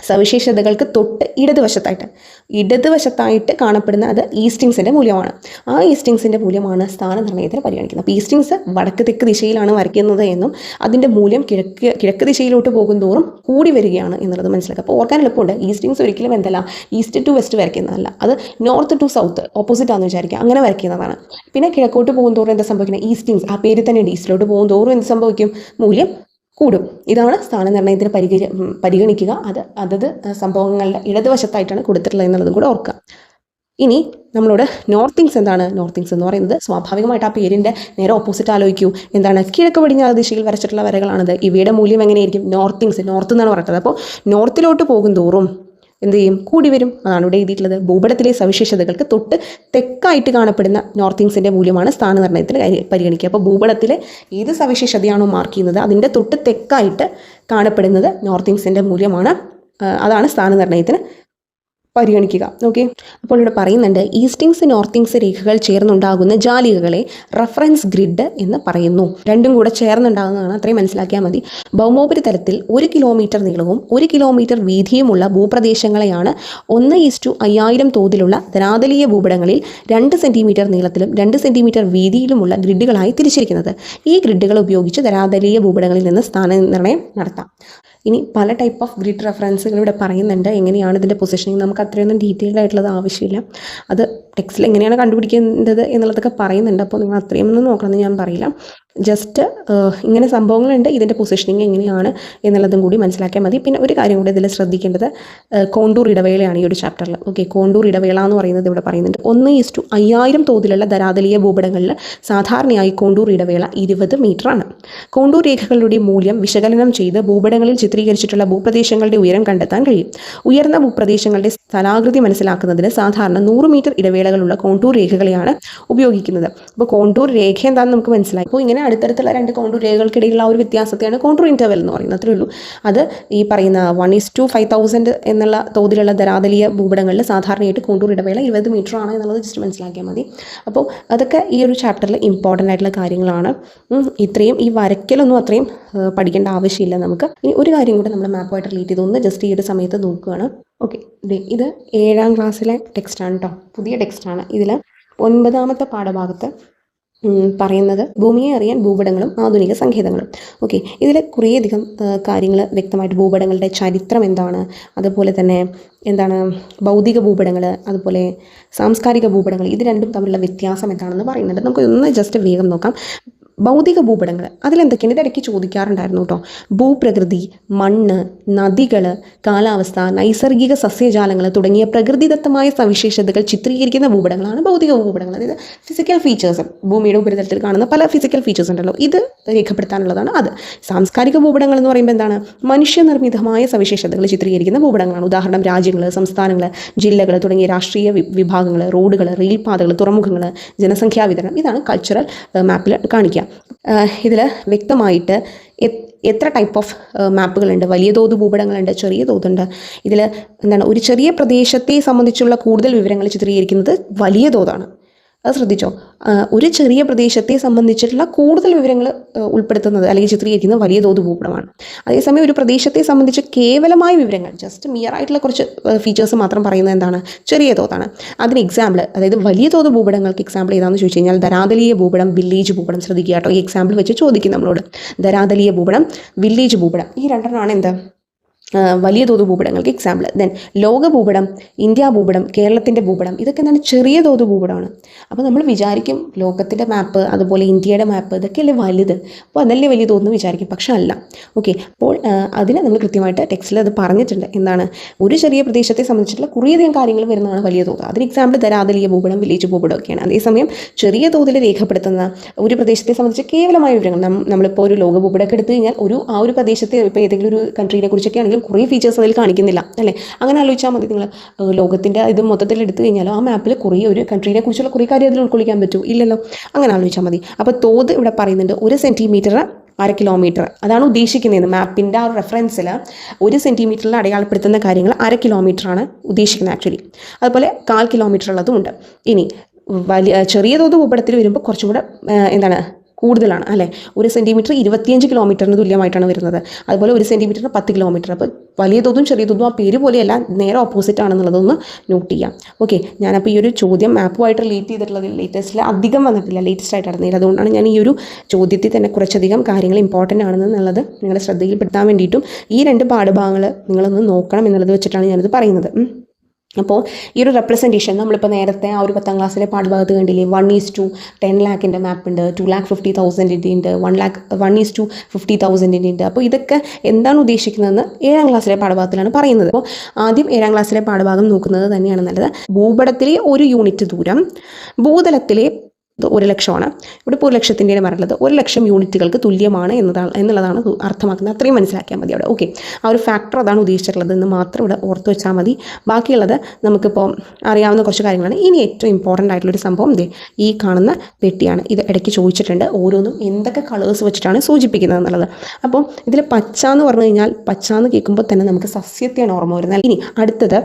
സവിശേഷതകൾക്ക് തൊട്ട് ഇടതുവശത്തായിട്ട്. ഇടതുവശത്തായിട്ട് കാണപ്പെടുന്ന അത് ഈസ്റ്റിങ്സിന്റെ മൂല്യമാണ്. ആ ഈസ്റ്റിങ്സിന്റെ മൂല്യമാണ് സ്ഥാനനിർണയത്തിന് പരിഗണിക്കുന്നത്. അപ്പോൾ ഈസ്റ്റിങ്സ് വടക്ക് തെക്ക് ദിശയിലാണ് വരയ്ക്കുന്നത് എന്നും അതിന്റെ മൂല്യം കിഴക്ക് കിഴക്ക് ദിശയിലോട്ട് പോകും തോറും കൂടി വരികയാണ് എന്നുള്ളത് മനസ്സിലാക്കുക. അപ്പോൾ ഓർക്കാൻ എളുപ്പമുണ്ട്. ഈസ്റ്റിങ്സ് ഒരിക്കലും എന്തല്ല ഈസ്റ്റ് ടു വെസ്റ്റ് വരയ്ക്കുന്നതല്ല. അത് നോർത്ത് ടു സൗത്ത് ഓപ്പോസിറ്റ് ആണെന്ന് വിചാരിക്കുക. അങ്ങനെ വരയ്ക്കുന്നതാണ്. പിന്നെ കിഴക്കോട്ട് പോകും തോറും എന്താ സംഭവിക്കുന്നത്? ഈസ്റ്റിങ്സ് ആ പേര് തന്നെ ഉണ്ട്. ഈസ്റ്റിലോട്ട് പോകും തോറും എന്ത് സംഭവിക്കും? മൂല്യം കൂടും. ഇതാണ് സ്ഥാനനിർണയത്തിന് പരിഗണി പരിഗണിക്കുക. അത് അതത് സംഭവങ്ങളുടെ ഇടതുവശത്തായിട്ടാണ് കൊടുത്തിട്ടുള്ളത് എന്നുള്ളതും കൂടെ ഓർക്കുക. ഇനി നമ്മളോട് നോർത്തിങ്സ് എന്താണ്? നോർത്തിങ്സ് എന്ന് പറയുന്നത് സ്വാഭാവികമായിട്ട് ആ പേരിന്റെ നേരെ ഓപ്പോസിറ്റ് ആലോചിക്കൂ. എന്താണ്? കിഴക്ക് പടിഞ്ഞാറ് ദിശയിൽ വരച്ചിട്ടുള്ള വരകളാണത്. ഇവയുടെ മൂല്യം എങ്ങനെയായിരിക്കും? നോർത്തിങ്സ് നോർത്ത് എന്നാണ് പറയുന്നത് അപ്പോൾ നോർത്തിലോട്ട് പോകും തോറും എന്ത് ചെയ്യും? കൂടി വരും. അതാണ് ഇവിടെ എഴുതിയിട്ടുള്ളത്. ഭൂപടത്തിലെ സവിശേഷതകൾക്ക് തൊട്ട് തെക്കായിട്ട് കാണപ്പെടുന്ന നോർത്തിങ്സിന്റെ മൂല്യമാണ് സ്ഥാനനിർണയത്തിൽ പരിഗണിക്കുക. അപ്പോൾ ഭൂപടത്തിലെ ഏത് സവിശേഷതയാണോ മാർക്ക് ചെയ്യുന്നത് അതിന്റെ തൊട്ട് തെക്കായിട്ട് കാണപ്പെടുന്നത് നോർത്തിങ്സിന്റെ മൂല്യമാണ് അതാണ് സ്ഥാനനിർണയത്തിന് പരിഗണിക്കുക. ഓക്കെ അപ്പോൾ ഇവിടെ പറയുന്നുണ്ട് ഈസ്റ്റിങ്സ് നോർത്തിങ്സ് രേഖകൾ ചേർന്നുണ്ടാകുന്ന ജാലികകളെ റഫറൻസ് ഗ്രിഡ് എന്ന് പറയുന്നു. രണ്ടും കൂടെ ചേർന്നുണ്ടാകുന്നതാണ് അത്രയും മനസ്സിലാക്കിയാൽ മതി. ഭൗമോപരിതലത്തിൽ ഒരു കിലോമീറ്റർ നീളവും ഒരു കിലോമീറ്റർ വീതിയുമുള്ള ഭൂപ്രദേശങ്ങളെയാണ് ഒന്ന് ഈസ്റ്റു അയ്യായിരം തോതിലുള്ള ധനാതലീയ ഭൂപടങ്ങളിൽ രണ്ട് സെന്റിമീറ്റർ നീളത്തിലും രണ്ട് സെന്റിമീറ്റർ വീതിയിലുമുള്ള ഗ്രിഡുകളായി തിരിച്ചിരിക്കുന്നത്. ഈ ഗ്രിഡുകൾ ഉപയോഗിച്ച് ധനാതലീയ ഭൂപടങ്ങളിൽ നിന്ന് സ്ഥാനനിർണയം നടത്താം. ഇനി പല ടൈപ്പ് ഓഫ് ഗ്രിഡ് റെഫറൻസുകൾ ഇവിടെ പറയുന്നുണ്ട്. എങ്ങനെയാണ് ഇതിന്റെ പൊസിഷനിങ് നമുക്ക് അത്രയൊന്നും ഡീറ്റെയിൽഡ് ആയിട്ടുള്ളത് ആവശ്യമില്ല. അത് ടെക്സ്റ്റിൽ എങ്ങനെയാണ് കണ്ടുപിടിക്കേണ്ടത് എന്നുള്ളതൊക്കെ പറയുന്നുണ്ട്. അപ്പോൾ നിങ്ങൾ അത്രയും ഒന്നും നോക്കണമെന്ന് ഞാൻ പറയില്ല. ജസ്റ്റ് ഇങ്ങനെ സംഭവങ്ങളുണ്ട്. ഇതിന്റെ പൊസിഷനിങ് എങ്ങനെയാണ് എന്നുള്ളതും കൂടി മനസ്സിലാക്കിയാൽ മതി. പിന്നെ ഒരു കാര്യം കൂടി ഇതിൽ ശ്രദ്ധിക്കേണ്ടത് കോണ്ടൂർ ഇടവേളയാണ് ഈ ഒരു ചാപ്റ്ററിൽ ഓക്കെ കോണ്ടൂർ ഇടവേള എന്ന് പറയുന്നത് ഇവിടെ പറയുന്നുണ്ട്. ഒന്ന് ഈസ് ടു അയ്യായിരം തോതിലുള്ള ധരാതലീയ ഭൂപടങ്ങളിൽ സാധാരണയായി കോണ്ടൂർ ഇടവേള ഇരുപത് ആണ്. കോണ്ടൂർ രേഖകളുടെ മൂല്യം വിശകലനം ചെയ്ത് ഭൂപടങ്ങളിൽ ചിത്രീകരിച്ചിട്ടുള്ള ഭൂപ്രദേശങ്ങളുടെ ഉയരം കണ്ടെത്താൻ കഴിയും. ഉയർന്ന ഭൂപ്രദേശങ്ങളുടെ സ്ഥലാകൃതി മനസ്സിലാക്കുന്നതിന് സാധാരണ നൂറ് മീറ്റർ ഇടവേളകളുള്ള കോണ്ടൂർ രേഖകളെയാണ് ഉപയോഗിക്കുന്നത്. അപ്പോൾ കോണ്ടൂർ രേഖ എന്താണെന്ന് നമുക്ക് മനസ്സിലായി. അപ്പോൾ ഇങ്ങനെ അടുത്തടുത്തുള്ള രണ്ട് കോണ്ടൂർ രേഖകൾക്കിടയിലുള്ള ഒരു വ്യത്യാസത്തെയാണ് കോണ്ടൂർ ഇന്റർവെൽ എന്ന് പറയുന്നത്. അത്രേ ഉള്ളൂ. അത് ഈ പറയുന്ന one is to five thousand എന്നുള്ള തോതിലുള്ള ധരാതലീയ ഭൂപടങ്ങളിൽ സാധാരണയായിട്ട് കോണ്ടൂർ ഇടവേള ഇരുപത് മീറ്റർ ആണ് എന്നുള്ളത് ജസ്റ്റ് മനസ്സിലാക്കിയാൽ മതി. അപ്പോൾ അതൊക്കെ ഈ ഒരു ചാപ്റ്ററിൽ ഇമ്പോർട്ടന്റ് ആയിട്ടുള്ള കാര്യങ്ങളാണ്. ഇത്രയും ഈ വരയ്ക്കലൊന്നും അത്രയും പഠിക്കേണ്ട ആവശ്യമില്ല നമുക്ക്. ഇനി ഒരു കാര്യം കൂടെ നമ്മൾ മാപ്പായിട്ട് റിലേറ്റ് ചെയ്തൊന്ന് ജസ്റ്റ് ഈ ഒരു സമയത്ത് നോക്കുകയാണ്. ഓക്കെ ഇത് ഏഴാം ക്ലാസ്സിലെ ടെക്സ്റ്റാണ് കേട്ടോ പുതിയ ടെക്സ്റ്റാണ് ഇതിൽ ഒൻപതാമത്തെ പാഠഭാഗത്ത് പറയുന്നത് ഭൂമിയെ അറിയാൻ ഭൂപടങ്ങളും ആധുനിക സങ്കേതങ്ങളും. ഓക്കെ ഇതിൽ കുറേയധികം കാര്യങ്ങൾ വ്യക്തമായിട്ട് ഭൂപടങ്ങളുടെ ചരിത്രം എന്താണ്? അതുപോലെ തന്നെ എന്താണ് ഭൗതിക ഭൂപടങ്ങൾ അതുപോലെ സാംസ്കാരിക ഭൂപടങ്ങൾ ഇത് രണ്ടും തമ്മിലുള്ള വ്യത്യാസം എന്താണെന്ന് പറയുന്നുണ്ട്. നമുക്ക് ഒന്ന് ജസ്റ്റ് വേഗം നോക്കാം. ഭൗതിക ഭൂപടങ്ങൾ. അതിലെന്തൊക്കെയാണ് ഇതിടയ്ക്ക് ചോദിക്കാറുണ്ടായിരുന്നു കേട്ടോ. ഭൂപ്രകൃതി മണ്ണ് നദികൾ കാലാവസ്ഥ നൈസർഗിക സസ്യജാലങ്ങൾ തുടങ്ങിയ പ്രകൃതിദത്തമായ സവിശേഷതകൾ ചിത്രീകരിക്കുന്ന ഭൂപടങ്ങളാണ് ഭൗതിക ഭൂപടങ്ങൾ. അതായത് ഫിസിക്കൽ ഫീച്ചേഴ്സ് ഭൂമിയുടെ ഉപരിതലത്തിൽ കാണുന്ന പല ഫിസിക്കൽ ഫീച്ചേഴ്സ് ഉണ്ടല്ലോ. ഇത് രേഖപ്പെടുത്താനുള്ളതാണ് അത്. സാംസ്കാരിക ഭൂപടങ്ങൾ എന്ന് പറയുമ്പോൾ എന്താണ്? മനുഷ്യനിർമ്മിതമായ സവിശേഷതകൾ ചിത്രീകരിക്കുന്ന ഭൂപടങ്ങളാണ്. ഉദാഹരണം രാജ്യങ്ങൾ സംസ്ഥാനങ്ങൾ ജില്ലകൾ തുടങ്ങിയ രാഷ്ട്രീയ വിഭാഗങ്ങൾ റോഡുകൾ റെയിൽപാതകൾ തുറമുഖങ്ങൾ ജനസംഖ്യാ വിതരണം. ഇതാണ് കൾച്ചറൽ മാപ്പിൽ കാണിക്കുക. ഇതിൽ വ്യക്തമായിട്ട് എത്ര ടൈപ്പ് ഓഫ് മാപ്പുകളുണ്ട് വലിയ തോത് ഭൂപടങ്ങളുണ്ട് ചെറിയ തോതുണ്ട്. ഇതിൽ എന്താണ് ഒരു ചെറിയ പ്രദേശത്തെ സംബന്ധിച്ചുള്ള കൂടുതൽ വിവരങ്ങൾ ചിത്രീകരിക്കുന്നത് വലിയ തോതാണ്. അത് ശ്രദ്ധിച്ചോ. ഒരു ചെറിയ പ്രദേശത്തെ സംബന്ധിച്ചിട്ടുള്ള കൂടുതൽ വിവരങ്ങൾ ഉൾപ്പെടുത്തുന്നത് അല്ലെങ്കിൽ ചിത്രീകരിക്കുന്നത് വലിയ തോത് ഭൂപടമാണ്. അതേസമയം ഒരു പ്രദേശത്തെ സംബന്ധിച്ച് കേവലമായ വിവരങ്ങൾ ജസ്റ്റ് മിയർ ആയിട്ടുള്ള കുറച്ച് ഫീച്ചേഴ്സ് മാത്രം പറയുന്നത് എന്താണ്? ചെറിയ തോതാണ്. അതിന് എക്സാമ്പിൾ അതായത് വലിയ തോത് ഭൂപടങ്ങൾക്ക് എക്സാമ്പിൾ ഏതാണെന്ന് ചോദിച്ചു കഴിഞ്ഞാൽ ധരാതലീയ ഭൂപടം വില്ലേജ് ഭൂപടം ശ്രദ്ധിക്കുക കേട്ടോ. ഈ എക്സാമ്പിൾ വെച്ച് ചോദിക്കും നമ്മളോട്. ധരാതലീയ ഭൂപടം വില്ലേജ് ഭൂപടം. ഈ രണ്ടെണ്ണമാണ് എന്താ? വലിയ തോത് ഭൂപടങ്ങൾക്ക് എക്സാമ്പിൾ ദെൻ ലോക ഭൂപടം ഇന്ത്യ ഭൂപടം കേരളത്തിന്റെ ഭൂപടം ഇതൊക്കെ എന്താണ്? ചെറിയ തോത് ഭൂപടമാണ്. അപ്പോൾ നമ്മൾ വിചാരിക്കും ലോകത്തിന്റെ മാപ്പ് അതുപോലെ ഇന്ത്യയുടെ മാപ്പ് ഇതൊക്കെയല്ലേ വലുത്. അപ്പോൾ അതല്ലേ വലിയ തോന്നുന്നു വിചാരിക്കും. പക്ഷെ അല്ല. ഓക്കെ അപ്പോൾ അതിനെ നമ്മൾ കൃത്യമായിട്ട് ടെക്സ്റ്റിൽ അത് പറഞ്ഞിട്ടുണ്ട്. എന്താണ്? ഒരു ചെറിയ പ്രദേശത്തെ സംബന്ധിച്ചിട്ടുള്ള കുറേയധികം കാര്യങ്ങൾ വരുന്നതാണ് വലിയ തോത്. അതിന് എക്സാമ്പിൾ ധരാതലീയ ഭൂപടം വില്ലേജ് ഭൂപടം ഒക്കെയാണ് അതേസമയം ചെറിയ തോതിൽ രേഖപ്പെടുത്തുന്ന ഒരു പ്രദേശത്തെ സംബന്ധിച്ച് കേവലമായ വിവരങ്ങൾ. നമ്മളിപ്പോൾ ഒരു ലോക ഭൂപടമൊക്കെ എടുത്തു കഴിഞ്ഞാൽ ഒരു ആ ഒരു പ്രദേശത്തെ ഇപ്പോൾ ഏതെങ്കിലും ഒരു കൺട്രീനെ കുറിച്ചൊക്കെ ആണെങ്കിലും കുറേ ഫീച്ചേഴ്സ് അതിൽ കാണിക്കുന്നില്ല അല്ലേ? അങ്ങനെ ആലോചിച്ചാൽ മതി നിങ്ങൾ ലോകത്തിന്റെ ഇത് മൊത്തത്തിൽ എടുത്തു കഴിഞ്ഞാൽ ആ മാപ്പിൽ കുറേ ഒരു കൺട്രീനെ കുറിച്ചുള്ള കുറേ കാര്യം അതിൽ ഉൾക്കൊള്ളിക്കാൻ പറ്റുമോ ഇല്ലല്ലോ? അങ്ങനെ ആലോചിച്ചാൽ മതി. അപ്പോൾ തോത് ഇവിടെ പറയുന്നുണ്ട് ഒരു സെന്റിമീറ്റർ അര കിലോമീറ്റർ അതാണ് ഉദ്ദേശിക്കുന്നത് മാപ്പിന്റെ ആ റെഫറൻസിൽ ഒരു സെന്റിമീറ്ററിൽ അടയാളപ്പെടുത്തുന്ന കാര്യങ്ങൾ അര കിലോമീറ്ററാണ് ഉദ്ദേശിക്കുന്നത് ആക്ച്വലി അതുപോലെ കാൽ കിലോമീറ്റർ ഉള്ളതും ഉണ്ട്. ഇനി വലിയ ചെറിയ തോത് ഭൂപടത്തിൽ വരുമ്പോൾ കുറച്ചും കൂടെ എന്താണ് കൂടുതലാണ് അല്ലേ? ഒരു സെന്റിമീറ്റർ ഇരുപത്തിയഞ്ച് കിലോമീറ്ററിന് തുല്യമായിട്ടാണ് വരുന്നത്. അതുപോലെ ഒരു സെന്റിമീറ്ററിന് പത്ത് കിലോമീറ്റർ അപ്പോൾ വലിയ തോതും ചെറിയ തോതും ആ പേര് പോലെയല്ല നേരെ ഓപ്പോസിറ്റ് ആണെന്നുള്ളതൊന്ന് നോട്ട് ചെയ്യാം. ഓക്കെ ഞാനപ്പോൾ ഈ ഒരു ചോദ്യം മാപ്പുമായിട്ട് റിലേറ്റ് ചെയ്തിട്ടുള്ളത് ലേറ്റസ്റ്റിൽ അധികം വന്നിട്ടില്ല ലേറ്റസ്റ്റ് ആയിട്ട് നടന്നില്ല അതുകൊണ്ടാണ് ഞാൻ ഈ ഒരു ചോദ്യത്തിൽ തന്നെ കുറച്ചധികം കാര്യങ്ങൾ ഇമ്പോർട്ടന്റ് ആണെന്നുള്ളത് നിങ്ങളുടെ ശ്രദ്ധയിൽപ്പെടുത്താൻ വേണ്ടിയിട്ടും ഈ രണ്ട് പാഠഭാഗങ്ങൾ നിങ്ങളൊന്ന് നോക്കണം എന്നുള്ളത് വെച്ചിട്ടാണ് ഞാനിത് പറയുന്നത്. അപ്പോൾ ഈ ഒരു റെപ്രസെന്റേഷൻ നമ്മളിപ്പോൾ നേരത്തെ ആ ഒരു പത്താം ക്ലാസ്സിലെ പാഠഭാഗത്ത് കണ്ടില്ലേ? വൺ ഈസ് ടു ടെൻ ലാക്കിന്റെ മാപ്പ് ഉണ്ട് ടു ലാക്ക് ഫിഫ്റ്റി തൗസൻഡിന്റെ ഉണ്ട് one lakh one is to fifty തൗസൻഡിന്റെ ഉണ്ട്. അപ്പോൾ ഇതൊക്കെ എന്താണ് ഉദ്ദേശിക്കുന്നതെന്ന് ഏഴാം ക്ലാസ്സിലെ പാഠഭാഗത്തിലാണ് പറയുന്നത്. അപ്പോൾ ആദ്യം ഏഴാം ക്ലാസ്സിലെ പാഠഭാഗം നോക്കുന്നത് തന്നെയാണ് നല്ലത്. ഭൂപടത്തിലെ ഒരു യൂണിറ്റ് ദൂരം ഭൂതലത്തിലെ ഒരു ലക്ഷമാണ്. ഇവിടെ ഇപ്പോൾ ഒരു ലക്ഷത്തിന്റെയാണ് പറയുന്നത് ഒരു ലക്ഷം യൂണിറ്റുകൾക്ക് തുല്യമാണ് എന്നതാണ് എന്നുള്ളതാണ് അർത്ഥമാക്കുന്നത്. അത്രയും മനസ്സിലാക്കിയാൽ മതി അവിടെ. ഓക്കെ ആ ഒരു ഫാക്ടർ അതാണ് ഉദ്ദേശിച്ചിട്ടുള്ളത് എന്ന് മാത്രം ഇവിടെ ഓർത്ത് വെച്ചാൽ മതി. ബാക്കിയുള്ളത് നമുക്കിപ്പോൾ അറിയാവുന്ന കുറച്ച് കാര്യങ്ങളാണ്. ഇനി ഏറ്റവും ഇമ്പോർട്ടന്റ് ആയിട്ടുള്ളൊരു സംഭവം ഇതേ ഈ കാണുന്ന പെട്ടിയാണ്. ഇത് ഇടയ്ക്ക് ചോദിച്ചിട്ടുണ്ട് ഓരോന്നും എന്തൊക്കെ കളേഴ്സ് വെച്ചിട്ടാണ് സൂചിപ്പിക്കുന്നത് എന്നുള്ളത്. അപ്പോൾ ഇതിൽ പച്ച എന്ന് പറഞ്ഞു കഴിഞ്ഞാൽ പച്ച എന്ന് കേൾക്കുമ്പോൾ തന്നെ നമുക്ക് സസ്യത്തെയാണ് ഓർമ്മ വരുന്നത്. ഇനി അടുത്തത്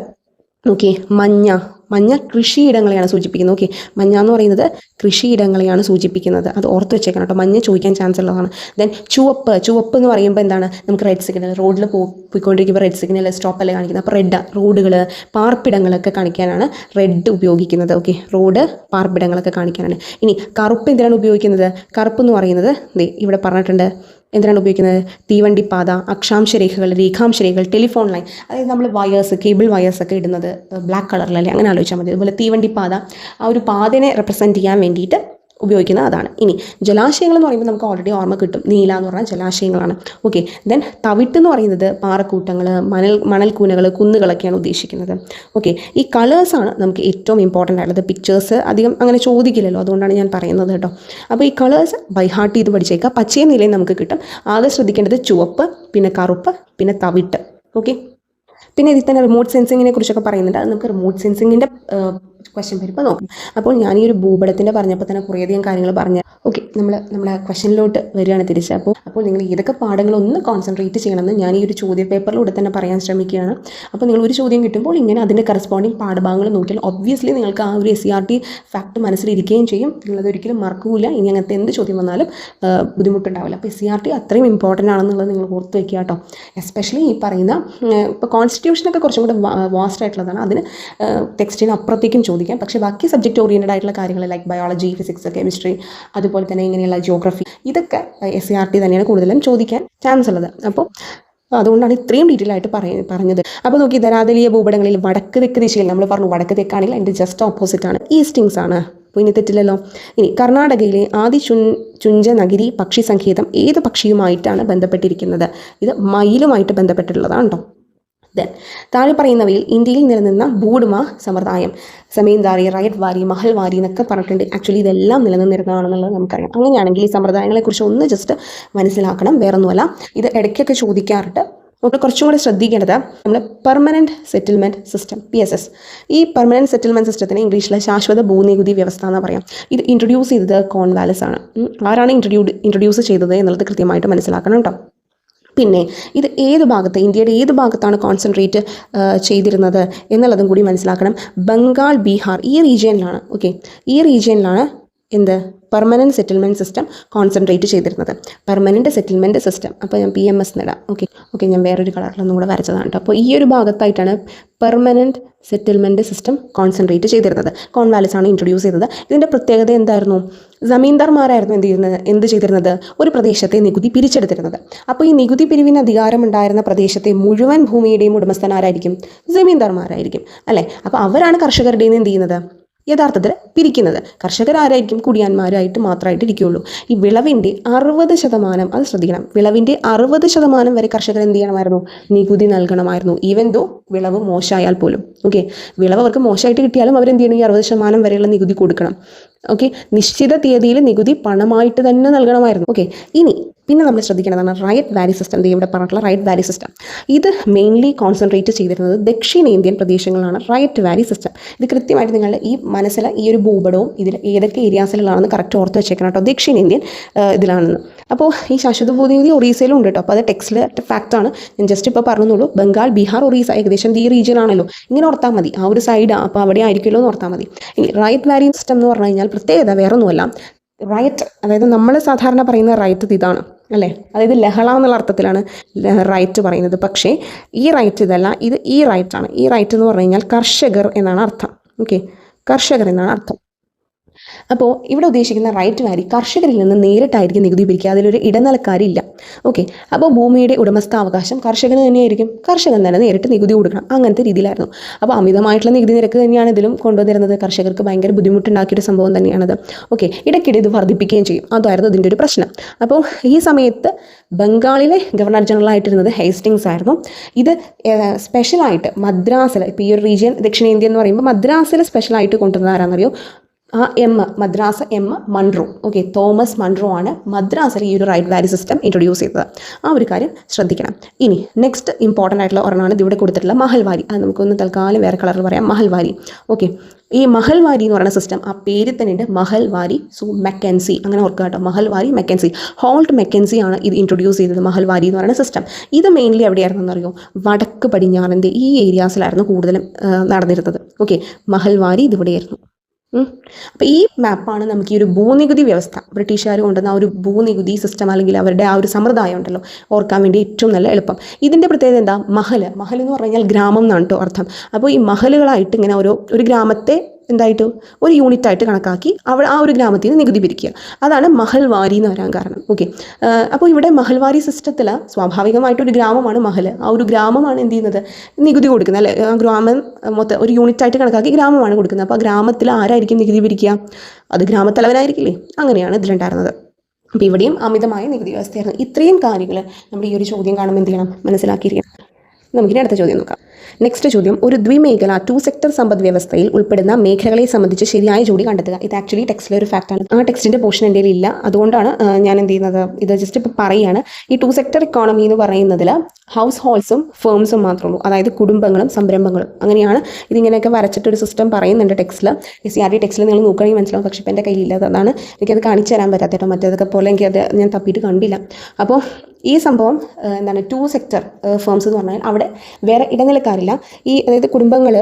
നോക്കി മഞ്ഞ. മഞ്ഞ കൃഷിയിടങ്ങളെയാണ് സൂചിപ്പിക്കുന്നത്. ഓക്കെ മഞ്ഞ എന്ന് പറയുന്നത് കൃഷിയിടങ്ങളെയാണ് സൂചിപ്പിക്കുന്നത്. അത് ഓർത്ത് വെച്ചേക്കണം കേട്ടോ. മഞ്ഞ ചോദിക്കാൻ ചാൻസ് ഉള്ളതാണ്. ദെൻ ചുവപ്പ് ചുവപ്പ് എന്ന് പറയുമ്പോൾ എന്താണ്? നമുക്ക് റെഡ് സിഗ്നൽ റോഡിൽ പോയിക്കൊണ്ടിരിക്കുമ്പോൾ റെഡ് സിഗ്നൽ സ്റ്റോപ്പ് അല്ലേ കാണിക്കുന്നത്? അപ്പോൾ റെഡ് റോഡുകൾ പാർപ്പിടങ്ങളൊക്കെ കാണിക്കാനാണ് റെഡ് ഉപയോഗിക്കുന്നത്. ഓക്കെ റോഡ് പാർപ്പിടങ്ങളൊക്കെ കാണിക്കാനാണ്. ഇനി കറുപ്പ് എന്തിനാണ് ഉപയോഗിക്കുന്നത്? കറുപ്പ് എന്ന് പറയുന്നത് ഇവിടെ പറഞ്ഞിട്ടുണ്ട്. എന്തിനാണ് ഉപയോഗിക്കുന്നത്? തീവണ്ടി പാത അക്ഷാംശ രേഖകൾ രേഖാംശ രേഖകൾ ടെലിഫോൺ ലൈൻ അതായത് നമ്മൾ വയേഴ്സ് കേബിൾ വയേഴ്സ് ഒക്കെ ഇടുന്നത് ബ്ലാക്ക് കളറിലല്ലേ അങ്ങനെ ആലോചിച്ചാൽ മതി. അതുപോലെ തീവണ്ടി പാത ആ ഒരു പാതനെ റെപ്രസെന്റ് ചെയ്യാൻ വേണ്ടിയിട്ട് ഉപയോഗിക്കുന്ന അതാണ്. ഇനി ജലാശയങ്ങൾ എന്ന് പറയുമ്പോൾ നമുക്ക് ഓൾറെഡി ഓർമ്മ കിട്ടും. നീല എന്ന് പറഞ്ഞാൽ ജലാശയങ്ങളാണ്. ഓക്കെ ദെൻ തവിട്ട് എന്ന് പറയുന്നത് പാറക്കൂട്ടങ്ങൾ മണൽ മണൽക്കൂനകൾ കുന്നുകളൊക്കെയാണ് ഉദ്ദേശിക്കുന്നത്. ഓക്കെ ഈ കളേഴ്സാണ് നമുക്ക് ഏറ്റവും ഇമ്പോർട്ടന്റ് ആയിട്ടുള്ളത്. പിക്ചേഴ്സ് അധികം അങ്ങനെ ചോദിക്കില്ലല്ലോ. അതുകൊണ്ടാണ് ഞാൻ പറയുന്നത് കേട്ടോ. അപ്പോൾ ഈ കളേഴ്സ് ബൈ ഹാർട്ട് ചെയ്ത് പഠിച്ചേക്കാം. പച്ചയും നിലയും നമുക്ക് കിട്ടും. ആകെ ശ്രദ്ധിക്കേണ്ടത് ചുവപ്പ് പിന്നെ കറുപ്പ് പിന്നെ തവിട്ട്. ഓക്കെ പിന്നെ ഇതിൽ തന്നെ റിമോട്ട് സെൻസിങ്ങിനെ കുറിച്ചൊക്കെ പറയുന്നുണ്ട്. അത് നമുക്ക് റിമോട്ട് സെൻസിങ്ങിന്റെ ക്വസ്റ്റ്യൻ വരുമ്പോൾ നോക്കാം. അപ്പോൾ ഞാൻ ഈ ഒരു ഭൂപടത്തിന്റെ പറഞ്ഞപ്പോൾ തന്നെ കുറേയധികം കാര്യങ്ങൾ പറഞ്ഞു. ഓക്കെ നമ്മൾ നമ്മളെ ക്വസ്റ്റ്യനിലോട്ട് വരികയാണ് തിരിച്ച്. അപ്പോൾ അപ്പോൾ നിങ്ങൾ ഏതൊക്കെ പാഠങ്ങളൊന്ന് കോൺസെൻട്രേറ്റ് ചെയ്യണമെന്ന് ഞാൻ ഈ ഒരു ചോദ്യ പേപ്പറിലൂടെ തന്നെ പറയാൻ ശ്രമിക്കുകയാണ്. അപ്പോൾ നിങ്ങൾ ഒരു ചോദ്യം കിട്ടുമ്പോൾ ഇങ്ങനെ അതിന്റെ കറസ്പോണ്ടിങ് പാഠഭാഗങ്ങൾ നോക്കിയാൽ ഒബ്വിയസ്ലി നിങ്ങൾക്ക് ആ ഒരു S C R T fact മനസ്സിലിരിക്കുകയും ചെയ്യും. നിങ്ങളത് ഒരിക്കലും മറക്കൂല. ഇനി അങ്ങനത്തെ എന്ത് ചോദ്യം വന്നാലും ബുദ്ധിമുട്ടുണ്ടാവില്ല. അപ്പോൾ എസ് സി ആർ ടി അത്രയും ഇമ്പോർട്ടന്റ് ആണെന്നുള്ളത് നിങ്ങൾ ഓർത്ത് വയ്ക്കുക കേട്ടോ. എസ്പെഷ്യലി ഈ പറയുന്ന ഇപ്പോൾ കോൺസ്റ്റിറ്റ്യൂഷനൊക്കെ കുറച്ചും കൂടെ വാസ്റ്റ് ആയിട്ടുള്ളതാണ്. അതിന് ടെക്സ്റ്റിന് അപ്പുറത്തേക്കും ചോദിക്കാം. പക്ഷേ ബാക്കി സബ്ജക്റ്റ് ഓറിയന്റഡ് ആയിട്ടുള്ള കാര്യങ്ങൾ ലൈക്ക് ബയോളജി ഫിസിക്സ് കെമിസ്ട്രി അതുപോലെ തന്നെ ഇങ്ങനെയുള്ള ജിയോഗ്രഫി ഇതൊക്കെ എസ് സി ആർ ടി തന്നെയാണ് കൂടുതലും ചോദിക്കാൻ ചാൻസ് ഉള്ളത്. അപ്പോൾ അതുകൊണ്ടാണ് ഇത്രയും ഡീറ്റെയിൽ ആയിട്ട് പറയ പറഞ്ഞത്. അപ്പോൾ നോക്കി ധരാതലീയ ഭൂപടങ്ങളിൽ വടക്ക് തെക്ക് ദിശയിൽ നമ്മൾ പറഞ്ഞു വടക്ക് തെക്കാണെങ്കിൽ അതിന്റെ ജസ്റ്റ് ഓപ്പോസിറ്റ് ആണ്. ഈസ്റ്റിങ്സ് ആണ്. അപ്പോൾ ഇനി തെറ്റില്ലല്ലോ. ഇനി കർണാടകയിലെ ആദി ചുൻ ചുഞ്ച നഗരി പക്ഷി സംഗീതം ഏത് പക്ഷിയുമായിട്ടാണ് ബന്ധപ്പെട്ടിരിക്കുന്നത്? ഇത് മയിലുമായിട്ട് ബന്ധപ്പെട്ടിട്ടുള്ളതാണ് കേട്ടോ ദെൻ താഴെ പറയുന്നവയിൽ ഇന്ത്യയിൽ നിലനിന്ന ബൂഡ്മ സമ്പ്രദായം സമീന്ദാരി റയറ്റ് വാരി മഹൽ വാരി എന്നൊക്കെ പറഞ്ഞിട്ടുണ്ട്. ആക്ച്വലി ഇതെല്ലാം നിലനിന്നിരുന്നതാണെന്നുള്ളത് നമുക്കറിയാം. അങ്ങനെയാണെങ്കിൽ ഈ സമ്പ്രദായങ്ങളെക്കുറിച്ച് ഒന്ന് ജസ്റ്റ് മനസ്സിലാക്കണം വേറൊന്നുമല്ല. ഇത് ഇടയ്ക്കൊക്കെ ചോദിക്കാറുണ്ട്. നമ്മൾ കുറച്ചും കൂടി ശ്രദ്ധിക്കേണ്ടത് നമ്മൾ permanent settlement system P S S ഈ പെർമനന്റ് സെറ്റിൽമെന്റ് സിസ്റ്റത്തിന് ഇംഗ്ലീഷിലെ ശാശ്വത ഭൂനികുതി വ്യവസ്ഥ എന്ന് പറയാം. ഇത് ഇൻട്രൊഡ്യൂസ് ചെയ്തത് കോൺവാലസ് ആണ്. ആരാണ് ഇൻട്രൊഡ്യൂ ഇൻട്രൊഡ്യൂസ് ചെയ്തത് എന്നുള്ളത് കൃത്യമായിട്ട് മനസ്സിലാക്കണം കേട്ടോ. പിന്നെ ഇത് ഏത് ഭാഗത്ത് ഇന്ത്യയുടെ ഏത് ഭാഗത്താണ് കോൺസെൻട്രേറ്റ് ചെയ്തിരുന്നത് എന്നുള്ളതും കൂടി മനസ്സിലാക്കണം. ബംഗാൾ ബീഹാർ ഈ റീജിയനിലാണ് ഓക്കെ ഈ റീജിയനിലാണ് എന്ത്? പെർമനന്റ് സെറ്റിൽമെന്റ് സിസ്റ്റം കോൺസെൻട്രേറ്റ് ചെയ്തിരുന്നത്. പെർമനന്റ് സെറ്റിൽമെന്റ് സിസ്റ്റം അപ്പോൾ ഞാൻ പി എം എസ് എന്നിടാം ഓക്കെ ഓക്കെ ഞാൻ വേറൊരു കളറിലൊന്നും കൂടെ വരച്ചതാണ് കേട്ടോ അപ്പോൾ ഈ ഒരു ഭാഗത്തായിട്ടാണ് പെർമനന്റ് സെറ്റിൽമെന്റ് സിസ്റ്റം കോൺസെൻട്രേറ്റ് ചെയ്തിരുന്നത്. കോൺവാലിസ് ആണ് ഇൻട്രൊഡ്യൂസ് ചെയ്തത്. ഇതിന്റെ പ്രത്യേകത എന്തായിരുന്നു? ജമീന്ദാർമാരായിരുന്നു എന്ത് ചെയ്യുന്നത്? എന്ത് ചെയ്തിരുന്നത്? ഒരു പ്രദേശത്തെ നികുതി പിരിച്ചെടുത്തിരുന്നത്. അപ്പോൾ ഈ നികുതി പിരിവിന് അധികാരമുണ്ടായിരുന്ന പ്രദേശത്തെ മുഴുവൻ ഭൂമിയുടെയും ഉടമസ്ഥനാരായിരിക്കും ജമീന്ദാർമാരായിരിക്കും. അല്ലേ? അപ്പോൾ അവരാണ് കർഷകരുടെ നിന്ന് എന്ത് ചെയ്യുന്നത്? യഥാർത്ഥത്തിൽ പിരിക്കുന്നത്. കർഷകരാരായിരിക്കും കുടിയാന്മാരായിട്ട് മാത്രമായിട്ട് ഇരിക്കുകയുള്ളൂ. ഈ വിളവിന്റെ അറുപത് ശതമാനം അത് ശ്രദ്ധിക്കണം. വിളവിന്റെ അറുപത് ശതമാനം വരെ കർഷകർ എന്ത് ചെയ്യണമായിരുന്നു? നികുതി നൽകണമായിരുന്നു. ഈവൻ ദോ വിളവ് മോശമായാൽ പോലും. ഓക്കെ വിളവ് അവർക്ക് മോശമായിട്ട് കിട്ടിയാലും അവരെന്ത് ചെയ്യണം? ഈ അറുപത് ശതമാനം വരെയുള്ള നികുതി കൊടുക്കണം. ഓക്കെ നിശ്ചിത തീയതിയിൽ നികുതി പണമായിട്ട് തന്നെ നൽകണമായിരുന്നു. ഓക്കെ ഇനി പിന്നെ നമ്മൾ ശ്രദ്ധിക്കേണ്ടതാണ് റൈറ്റ് വാലി സിസ്റ്റം ഇവിടെ പറഞ്ഞിട്ടുള്ള റൈറ്റ് വാലി സിസ്റ്റം ഇത് മെയിൻലി കോൺസെൻട്രേറ്റ് ചെയ്തിരുന്നത് ദക്ഷിണേന്ത്യൻ പ്രദേശങ്ങളാണ് റൈറ്റ് വാലി സിസ്റ്റം ഇത് കൃത്യമായിട്ട് നിങ്ങൾ ഈ മനസ്സിൽ ഈ ഒരു ഭൂപടവും ഇതിൽ ഏതൊക്കെ ഏരിയാസിലാണെന്ന് കറക്റ്റ് ഓർത്ത് വെച്ചേക്കണം കേട്ടോ. ദക്ഷിണേന്ത്യൻ ഇതിലാണെന്ന്. അപ്പോൾ ഈ ശാശ്വത ഭൂനികുതി ഒറീസയിലും ഉണ്ട് കേട്ടോ. അപ്പോൾ അത് ടെക്സ്റ്റിൽ ആണ്. ഞാൻ ജസ്റ്റ് ഇപ്പോൾ പറഞ്ഞുള്ളൂ ബംഗാൾ ബീഹാർ ഒറീസ ഏകദേശം ഈ റീജിയൻ ആണല്ലോ. ഇങ്ങനെ ഓർത്താൽ മതി. ആ ഒരു സൈഡ് അപ്പോൾ അവിടെ ആയിരിക്കുമല്ലോ എന്ന് ഓർത്താൽ മതി. റൈറ്റ് വാലി സിസ്റ്റം എന്ന് പറഞ്ഞു കഴിഞ്ഞാൽ പ്രത്യേകത വേറെ ഒന്നുമല്ല റൈറ്റ് അതായത് നമ്മൾ സാധാരണ പറയുന്ന റൈറ്റ് ഇതാണ്. അല്ലേ? അതായത് ലഹള എന്നുള്ള അർത്ഥത്തിലാണ് റൈറ്റ് പറയുന്നത്. പക്ഷേ ഈ റൈറ്റ് ഇതല്ല ഇത് ഈ റൈറ്റ് ആണ്. ഈ റൈറ്റ് എന്ന് പറഞ്ഞു കഴിഞ്ഞാൽ കർഷകർ എന്നാണ് അർത്ഥം. ഓക്കെ കർഷകർ എന്നാണ് അർത്ഥം. അപ്പോൾ ഇവിടെ ഉദ്ദേശിക്കുന്ന റൈറ്റ് വാരി കർഷകരിൽ നിന്ന് നേരിട്ടായിരിക്കും നികുതി പിരിക്കുക. അതിലൊരു ഇടനിലക്കാരില്ല. ഓക്കെ അപ്പോൾ ഭൂമിയുടെ ഉടമസ്ഥാവകാശം കർഷകന് തന്നെയായിരിക്കും. കർഷകൻ തന്നെ നേരിട്ട് നികുതി കൊടുക്കണം. അങ്ങനത്തെ രീതിയിലായിരുന്നു. അപ്പോൾ അമിതമായിട്ടുള്ള നികുതി നിരക്ക് തന്നെയാണ് ഇതിലും കൊണ്ടുവന്നിരുന്നത്. കർഷകർക്ക് ഭയങ്കര ബുദ്ധിമുട്ടുണ്ടാക്കിയൊരു സംഭവം തന്നെയാണത്. ഓക്കെ ഇടയ്ക്കിടെ ഇത് വർദ്ധിപ്പിക്കുകയും ചെയ്യും. അതായിരുന്നു ഇതിന്റെ ഒരു പ്രശ്നം. അപ്പോൾ ഈ സമയത്ത് ബംഗാളിലെ ഗവർണർ ജനറൽ ആയിട്ടിരുന്നത് ഹേസ്റ്റിങ്സ് ആയിരുന്നു. ഇത് സ്പെഷ്യലായിട്ട് മദ്രാസിൽ ഇപ്പോൾ ഈ ഒരു റീജിയൻ ദക്ഷിണേന്ത്യ എന്ന് പറയുമ്പോൾ മദ്രാസിൽ സ്പെഷ്യലായിട്ട് കൊണ്ടുവന്നത് ആരാണെന്നറിയോ ആ M Madras M Munro okay Thomas Munro ആണ് മദ്രാസിൽ ഈ ഒരു റൈറ്റ് വാലി സിസ്റ്റം ഇൻട്രൊഡ്യൂസ് ചെയ്തത്. ആ ഒരു കാര്യം ശ്രദ്ധിക്കണം. ഇനി നെക്സ്റ്റ് ഇമ്പോർട്ടന്റ് ആയിട്ടുള്ള ഒരെണ്ണമാണ് ഇവിടെ കൊടുത്തിട്ടുള്ള മഹൽവാരി. അത് നമുക്കൊന്ന് തൽക്കാലം വേറെ കളറിൽ പറയാം. മഹൽവാരി. ഓക്കെ ഈ മഹൽവാരി എന്ന് പറയുന്ന സിസ്റ്റം ആ പേര് തന്നെ ഉണ്ട് മഹൽവാരി സോ മെക്കൻസി അങ്ങനെ ഓർക്കുക കേട്ടോ. മഹൽവാരി മെക്കൻസി ഹോൾട്ട് മെക്കൻസി ആണ് ഇത് ഇൻട്രൊഡ്യൂസ് ചെയ്തത് മഹൽവാരി എന്ന് പറയുന്ന സിസ്റ്റം ഇത് മെയിൻലി എവിടെയായിരുന്നു എന്നറിയോ? വടക്ക് പടിഞ്ഞാറിന്റെ ഈ ഏരിയാസിലായിരുന്നു കൂടുതലും നടന്നിരുന്നത്. ഓക്കെ മഹൽവാരി ഇതിവിടെയായിരുന്നു അപ്പോൾ ഈ മാപ്പാണ് നമുക്ക് ഈ ഒരു ഭൂനികുതി വ്യവസ്ഥ. ബ്രിട്ടീഷുകാർ കൊണ്ടുവന്ന ആ ഒരു ഭൂനികുതി സിസ്റ്റം അല്ലെങ്കിൽ അവരുടെ ആ ഒരു സമ്പ്രദായം ഉണ്ടല്ലോ. ഓർക്കാൻ വേണ്ടി ഏറ്റവും നല്ല എളുപ്പം. ഇതിന്റെ പ്രത്യേകത എന്താ? മഹൽ മഹൽ എന്ന് പറഞ്ഞു കഴിഞ്ഞാൽ ഗ്രാമം എന്നാണ് കേട്ടോ അർത്ഥം. അപ്പോൾ ഈ മഹലുകളായിട്ട് ഇങ്ങനെ ഓരോ ഒരു ഗ്രാമത്തെ എന്തായിട്ട്? ഒരു യൂണിറ്റ് ആയിട്ട് കണക്കാക്കി അവിടെ ആ ഒരു ഗ്രാമത്തിൽ നിന്ന് നികുതി പിരിക്കുക. അതാണ് മഹൽവാരി എന്ന് വരാൻ കാരണം. ഓക്കെ അപ്പോൾ ഇവിടെ മഹൽവാരി സിസ്റ്റത്തിൽ സ്വാഭാവികമായിട്ട് ഒരു ഗ്രാമമാണ് മഹൽ. ആ ഒരു ഗ്രാമമാണ് എന്ത് ചെയ്യുന്നത്? നികുതി കൊടുക്കുന്നത് അല്ലെ? ഗ്രാമം മൊത്തം ഒരു യൂണിറ്റ് ആയിട്ട് കണക്കാക്കി ഗ്രാമമാണ് കൊടുക്കുന്നത്. അപ്പോൾ ഗ്രാമത്തിൽ ആരായിരിക്കും നികുതി പിരിക്കുക? അത് ഗ്രാമത്തലവനായിരിക്കില്ലേ? അങ്ങനെയാണ് ഇതിലുണ്ടായിരുന്നത് അപ്പോൾ ഇവിടെയും അമിതമായ നികുതി വ്യവസ്ഥയായിരുന്നു. ഇത്രയും കാര്യങ്ങൾ നമ്മൾ ഈ ഒരു ചോദ്യം കാണുമ്പോൾ എന്ത് ചെയ്യണം? മനസ്സിലാക്കിയിരിക്കണം. നമുക്കിനി അടുത്ത ചോദ്യം നോക്കാം. നെക്സ്റ്റ് ചോദ്യം ഒരു ദ്വിമേഖല ടു സെക്ടർ സമ്പദ് വ്യവസ്ഥയിൽ ഉൾപ്പെടുന്ന മേഖലകളെ സംബന്ധിച്ച് ശരിയായ ജോഡി കണ്ടെത്തുക. ഇത് ആക്ച്വലി ടെക്സ്റ്റിലെ ഒരു ഫാക്റ്റാണ് ആ ടെക്സ്റ്റിന്റെ പോർഷൻ എന്റെ ഇല്ല അതുകൊണ്ടാണ് ഞാൻ എന്ത് ചെയ്യുന്നത്? ഇത് ജസ്റ്റ് ഇപ്പോൾ പറയുകയാണ് ഈ ടു സെക്ടർ ഇക്കോണമി എന്ന് പറയുന്നതിൽ ഹൗസ് ഹോൾസും ഫേംസും മാത്രമേ ഉള്ളൂ. അതായത് കുടുംബങ്ങളും സംരംഭങ്ങളും. അങ്ങനെയാണ് ഇതിങ്ങനെയൊക്കെ വരച്ചിട്ടൊരു സിസ്റ്റം പറയുന്നുണ്ട് ടെക്സ്റ്റിൽ എസ് സി ആർ ഡി ടെക്സ്റ്റിൽ നിങ്ങൾ നോക്കുകയാണെങ്കിൽ മനസ്സിലാവും. പക്ഷേ ഇപ്പം എന്റെ കയ്യിലില്ലാത്ത അതാണ് എനിക്കത് കാണിച്ചു തരാൻ പറ്റാത്ത കേട്ടോ. മറ്റേതൊക്കെ പോലെ എനിക്കത് ഞാൻ തപ്പിയിട്ട് കണ്ടില്ല. അപ്പോൾ ഈ സംഭവം എന്താണ് ടു സെക്ടർ ഫേംസ് എന്ന് പറഞ്ഞാൽ അവിടെ വേറെ ഇടനിലക്കാരില്ല. ഈ അതായത് കുടുംബങ്ങൾ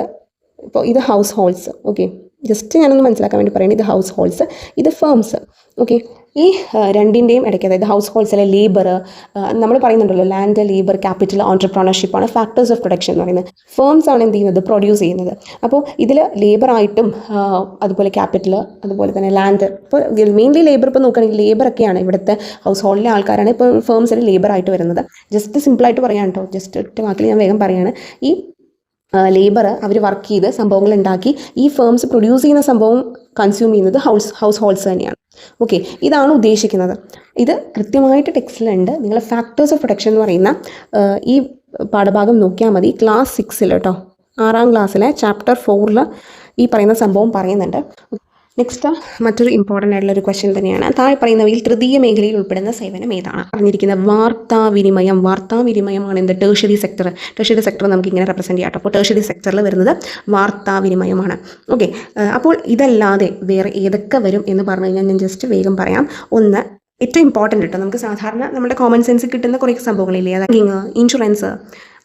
ഇപ്പോൾ ഇത് ഹൗസ് ഹോൾഡ്സ് ഓക്കെ ജസ്റ്റ് ഞാനൊന്ന് മനസ്സിലാക്കാൻ വേണ്ടി പറയുന്നത് ഇത് ഹൗസ് ഹോൾസ് ഇത് ഫേംസ് ഓക്കെ ഈ രണ്ടിന്റെയും ഇടയ്ക്ക് അതായത് ഹൗസ് ഹോൾസിലെ ലേബർ നമ്മൾ പറയുന്നുണ്ടല്ലോ ലാൻഡ് ലേബർ ക്യാപിറ്റൽ ഓൺടർപ്രണർഷിപ്പ് ആണ് ഫാക്ടേഴ്സ് ഓഫ് പ്രൊഡക്ഷൻ എന്ന് പറയുന്നത്. ഫേംസ് ആണ് എന്ത് ചെയ്യുന്നത്? പ്രൊഡ്യൂസ് ചെയ്യുന്നത്. അപ്പോൾ ഇതിൽ ലേബറായിട്ടും അതുപോലെ ക്യാപിറ്റൽ അതുപോലെ തന്നെ ലാൻഡ് ഇപ്പോൾ മെയിൻലി ലേബർ ഇപ്പോൾ നോക്കുകയാണെങ്കിൽ ലേബറൊക്കെയാണ് ഇവിടുത്തെ ഹൗസ് ഹോൾഡിലെ ആൾക്കാരാണ് ഇപ്പോൾ ഫേംസിൽ ലേബറായിട്ട് വരുന്നത്. ജസ്റ്റ് സിമ്പിളായിട്ട് പറയാം കേട്ടോ ജസ്റ്റ് ഒറ്റ വാക്കിൽ ഞാൻ വേഗം പറയുകയാണ് ഈ ലേബർ അവർ വർക്ക് ചെയ്ത് സംഭവങ്ങൾ ഉണ്ടാക്കി. ഈ ഫേംസ് പ്രൊഡ്യൂസ് ചെയ്യുന്ന സംഭവം കൺസ്യൂം ചെയ്യുന്നത് ഹൗസ് ഹൗസ് ഹോൾസ് തന്നെയാണ്. ഓക്കെ ഇതാണ് ഉദ്ദേശിക്കുന്നത്. ഇത് കൃത്യമായിട്ട് ടെക്സ്റ്റിലുണ്ട്. നിങ്ങൾ ഫാക്ടേഴ്സ് ഓഫ് പ്രൊഡക്ഷൻ എന്ന് പറയുന്ന ഈ പാഠഭാഗം നോക്കിയാൽ മതി. ക്ലാസ് സിക്സിൽ കേട്ടോ ആറാം ക്ലാസ്സിലെ ചാപ്റ്റർ ഫോറിൽ ഈ പറയുന്ന സംഭവം പറയുന്നുണ്ട്. നെക്സ്റ്റ് മറ്റൊരു ഇമ്പോർട്ടന്റ് ആയിട്ടുള്ള ഒരു ക്വസ്റ്റ്യൻ തന്നെയാണ്. താഴെ പറയുന്നവയിൽ തൃതീയ മേഖലയിൽ ഉൾപ്പെടുന്ന സേവനം ഏതാണ്? പറഞ്ഞിരിക്കുന്ന വാർത്താവിനിമയം വാർത്താവിനിമയമാണ് എന്ത്? ടേഴ്ഷറി സെക്ടർ ടേഴ്ഷറി സെക്ടർ നമുക്ക് ഇങ്ങനെ റെപ്രസെന്റ് ചെയ്യാം അപ്പോൾ ടേഴ്ഷറി സെക്ടറിൽ വരുന്നത് വാർത്താവിനിമയമാണ്. ഓക്കെ അപ്പോൾ ഇതല്ലാതെ വേറെ ഏതൊക്കെ വരും എന്ന് പറഞ്ഞു കഴിഞ്ഞാൽ ഞാൻ ജസ്റ്റ് വേഗം പറയാം. ഒന്ന് ഏറ്റവും ഇമ്പോർട്ടന്റ് കേട്ടോ. നമുക്ക് സാധാരണ നമ്മുടെ കോമൺ സെൻസ് കിട്ടുന്ന കുറേ സംഭവങ്ങളില്ലേ? അതായത് ഇൻഷുറൻസ്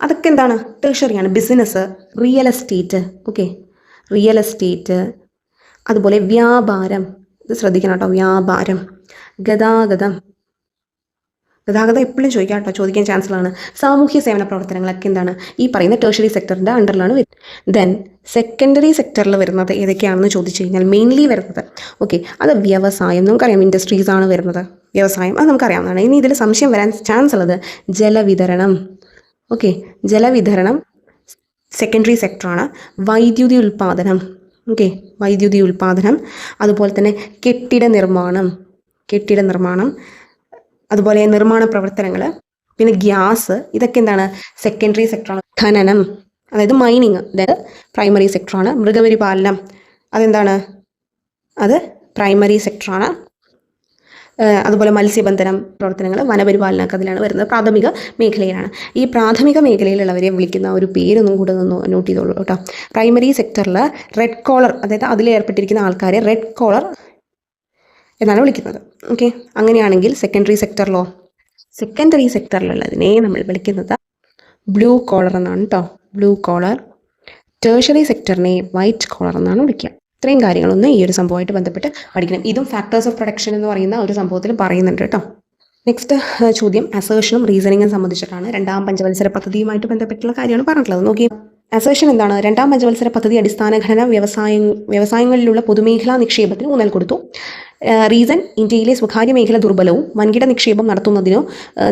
അതൊക്കെ എന്താണ്? ടേഴ്ഷറിയാണ് business real estate okay real estate അതുപോലെ വ്യാപാരം. ഇത് ശ്രദ്ധിക്കണം കേട്ടോ. വ്യാപാരം. ഗതാഗതം. ഗതാഗതം എപ്പോഴും ചോദിക്കാം കേട്ടോ. ചോദിക്കാൻ ചാൻസ് ഉള്ളതാണ്. സാമൂഹ്യ സേവന പ്രവർത്തനങ്ങളൊക്കെ എന്താണ്? ഈ പറയുന്ന ടേഴ്ഷറി സെക്ടറിന്റെ അണ്ടറിലാണ് ദെൻ സെക്കൻഡറി സെക്ടറിൽ വരുന്നത് ഏതൊക്കെയാണെന്ന് ചോദിച്ചു കഴിഞ്ഞാൽ മെയിൻലി വരുന്നത്. ഓക്കെ അത് വ്യവസായം. നമുക്കറിയാം ഇൻഡസ്ട്രീസ് ആണ് വരുന്നത്. വ്യവസായം. അത് നമുക്കറിയാവുന്നതാണ്. ഇനി ഇതിൽ സംശയം വരാൻ ചാൻസ് ഉള്ളത് ജലവിതരണം. ഓക്കെ ജലവിതരണം സെക്കൻഡറി സെക്ടറാണ് വൈദ്യുതി ഉൽപ്പാദനം ഓക്കെ വൈദ്യുതി ഉൽപ്പാദനം അതുപോലെ തന്നെ കെട്ടിട നിർമ്മാണം കെട്ടിട നിർമ്മാണം അതുപോലെ നിർമ്മാണ പ്രവർത്തനങ്ങൾ പിന്നെ ഗ്യാസ് ഇതൊക്കെ എന്താണ്? സെക്കൻഡറി സെക്ടറാണ് ഖനനം അതായത് മൈനിങ് അതായത് പ്രൈമറി സെക്ടറാണ് മൃഗപരിപാലനം അതെന്താണ്? അത് പ്രൈമറി സെക്ടറാണ് അതുപോലെ മത്സ്യബന്ധനം പ്രവർത്തനങ്ങൾ വനപരിപാലനമൊക്കെ അതിലാണ് വരുന്നത്. പ്രാഥമിക മേഖലയിലാണ്. ഈ പ്രാഥമിക മേഖലയിലുള്ളവരെ വിളിക്കുന്ന ഒരു പേരൊന്നും കൂടെ ഒന്ന് നോട്ട് ചെയ്തോളൂ കേട്ടോ. പ്രൈമറി സെക്ടറിൽ റെഡ് കോളർ അതായത് അതിലേർപ്പെട്ടിരിക്കുന്ന ആൾക്കാരെ റെഡ് കോളർ എന്നാണ് വിളിക്കുന്നത്. ഓക്കെ അങ്ങനെയാണെങ്കിൽ സെക്കൻഡറി സെക്ടറിലോ സെക്കൻഡറി സെക്ടറിലുള്ളതിനെ നമ്മൾ വിളിക്കുന്നത് ബ്ലൂ കോളർ എന്നാണ് കേട്ടോ ബ്ലൂ കോളർ ടേഴ്ഷറി സെക്ടറിനെ വൈറ്റ് കോളർ എന്നാണ് വിളിക്കുക. ഇത്രയും കാര്യങ്ങളൊന്നും ഈ ഒരു സംഭവമായിട്ട് ബന്ധപ്പെട്ട് പഠിക്കണം. ഇതും ഫാക്ടേഴ്സ് ഓഫ് പ്രൊഡക്ഷൻ എന്ന് പറയുന്ന ഒരു സംഭവത്തിൽ പറയുന്നുണ്ട് കേട്ടോ. നെക്സ്റ്റ് ചോദ്യം. അസേഷനും റീസണിങ്ങും സംബന്ധിച്ചിട്ടാണ് രണ്ടാം പഞ്ചവത്സര പദ്ധതിയുമായിട്ട് ബന്ധപ്പെട്ടുള്ള കാര്യമാണ് പറഞ്ഞിട്ടുള്ളത്. നോക്കി അസേഷൻ എന്താണ്? രണ്ടാം പഞ്ചവത്സര പദ്ധതി അടിസ്ഥാന ഘടന വ്യവസായ വ്യവസായങ്ങളിലുള്ള പൊതുമേഖലാ നിക്ഷേപത്തിന് ഊന്നൽ കൊടുത്തു. റീസൺ ഇന്ത്യയിലെ സ്വകാര്യ മേഖല ദുർബലവും വൻകിട നിക്ഷേപം നടത്തുന്നതിനോ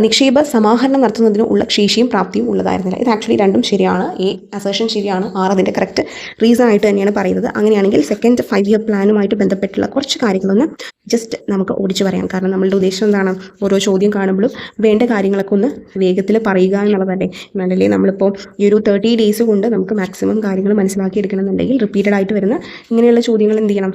നിക്ഷേപ സമാഹരണം നടത്തുന്നതിനോ ഉള്ള ശേഷിയും പ്രാപ്തിയും ഉള്ളതായിരുന്നില്ല. ഇത് ആക്ച്വലി രണ്ടും ശരിയാണ്. ഈ അസേഷൻ ശരിയാണ് ആർ അതിന്റെ കറക്റ്റ് റീസൺ ആയിട്ട് തന്നെയാണ് പറയുന്നത്. അങ്ങനെയാണെങ്കിൽ സെക്കൻഡ് ഫൈവ് ഇയർ പ്ലാനുമായിട്ട് ബന്ധപ്പെട്ടുള്ള കുറച്ച് കാര്യങ്ങളൊന്ന് ജസ്റ്റ് നമുക്ക് ഓടിച്ചു പറയാം. കാരണം നമ്മളുടെ ഉദ്ദേശം എന്താണ്? ഓരോ ചോദ്യം കാണുമ്പോഴും വേണ്ട കാര്യങ്ങളൊക്കെ ഒന്ന് വേഗത്തിൽ പറയുക എന്നുള്ളതല്ലേ? എന്നാലല്ലേ നമ്മളിപ്പോൾ ഈ ഒരു തേർട്ടി ഡേയ്സ് കൊണ്ട് നമുക്ക് മാക്സിമം കാര്യങ്ങൾ മനസ്സിലാക്കി എടുക്കണമെന്നുണ്ടെങ്കിൽ റിപ്പീറ്റഡ് ആയിട്ട് വരുന്ന ഇങ്ങനെയുള്ള ചോദ്യങ്ങൾ എന്ത് ചെയ്യണം?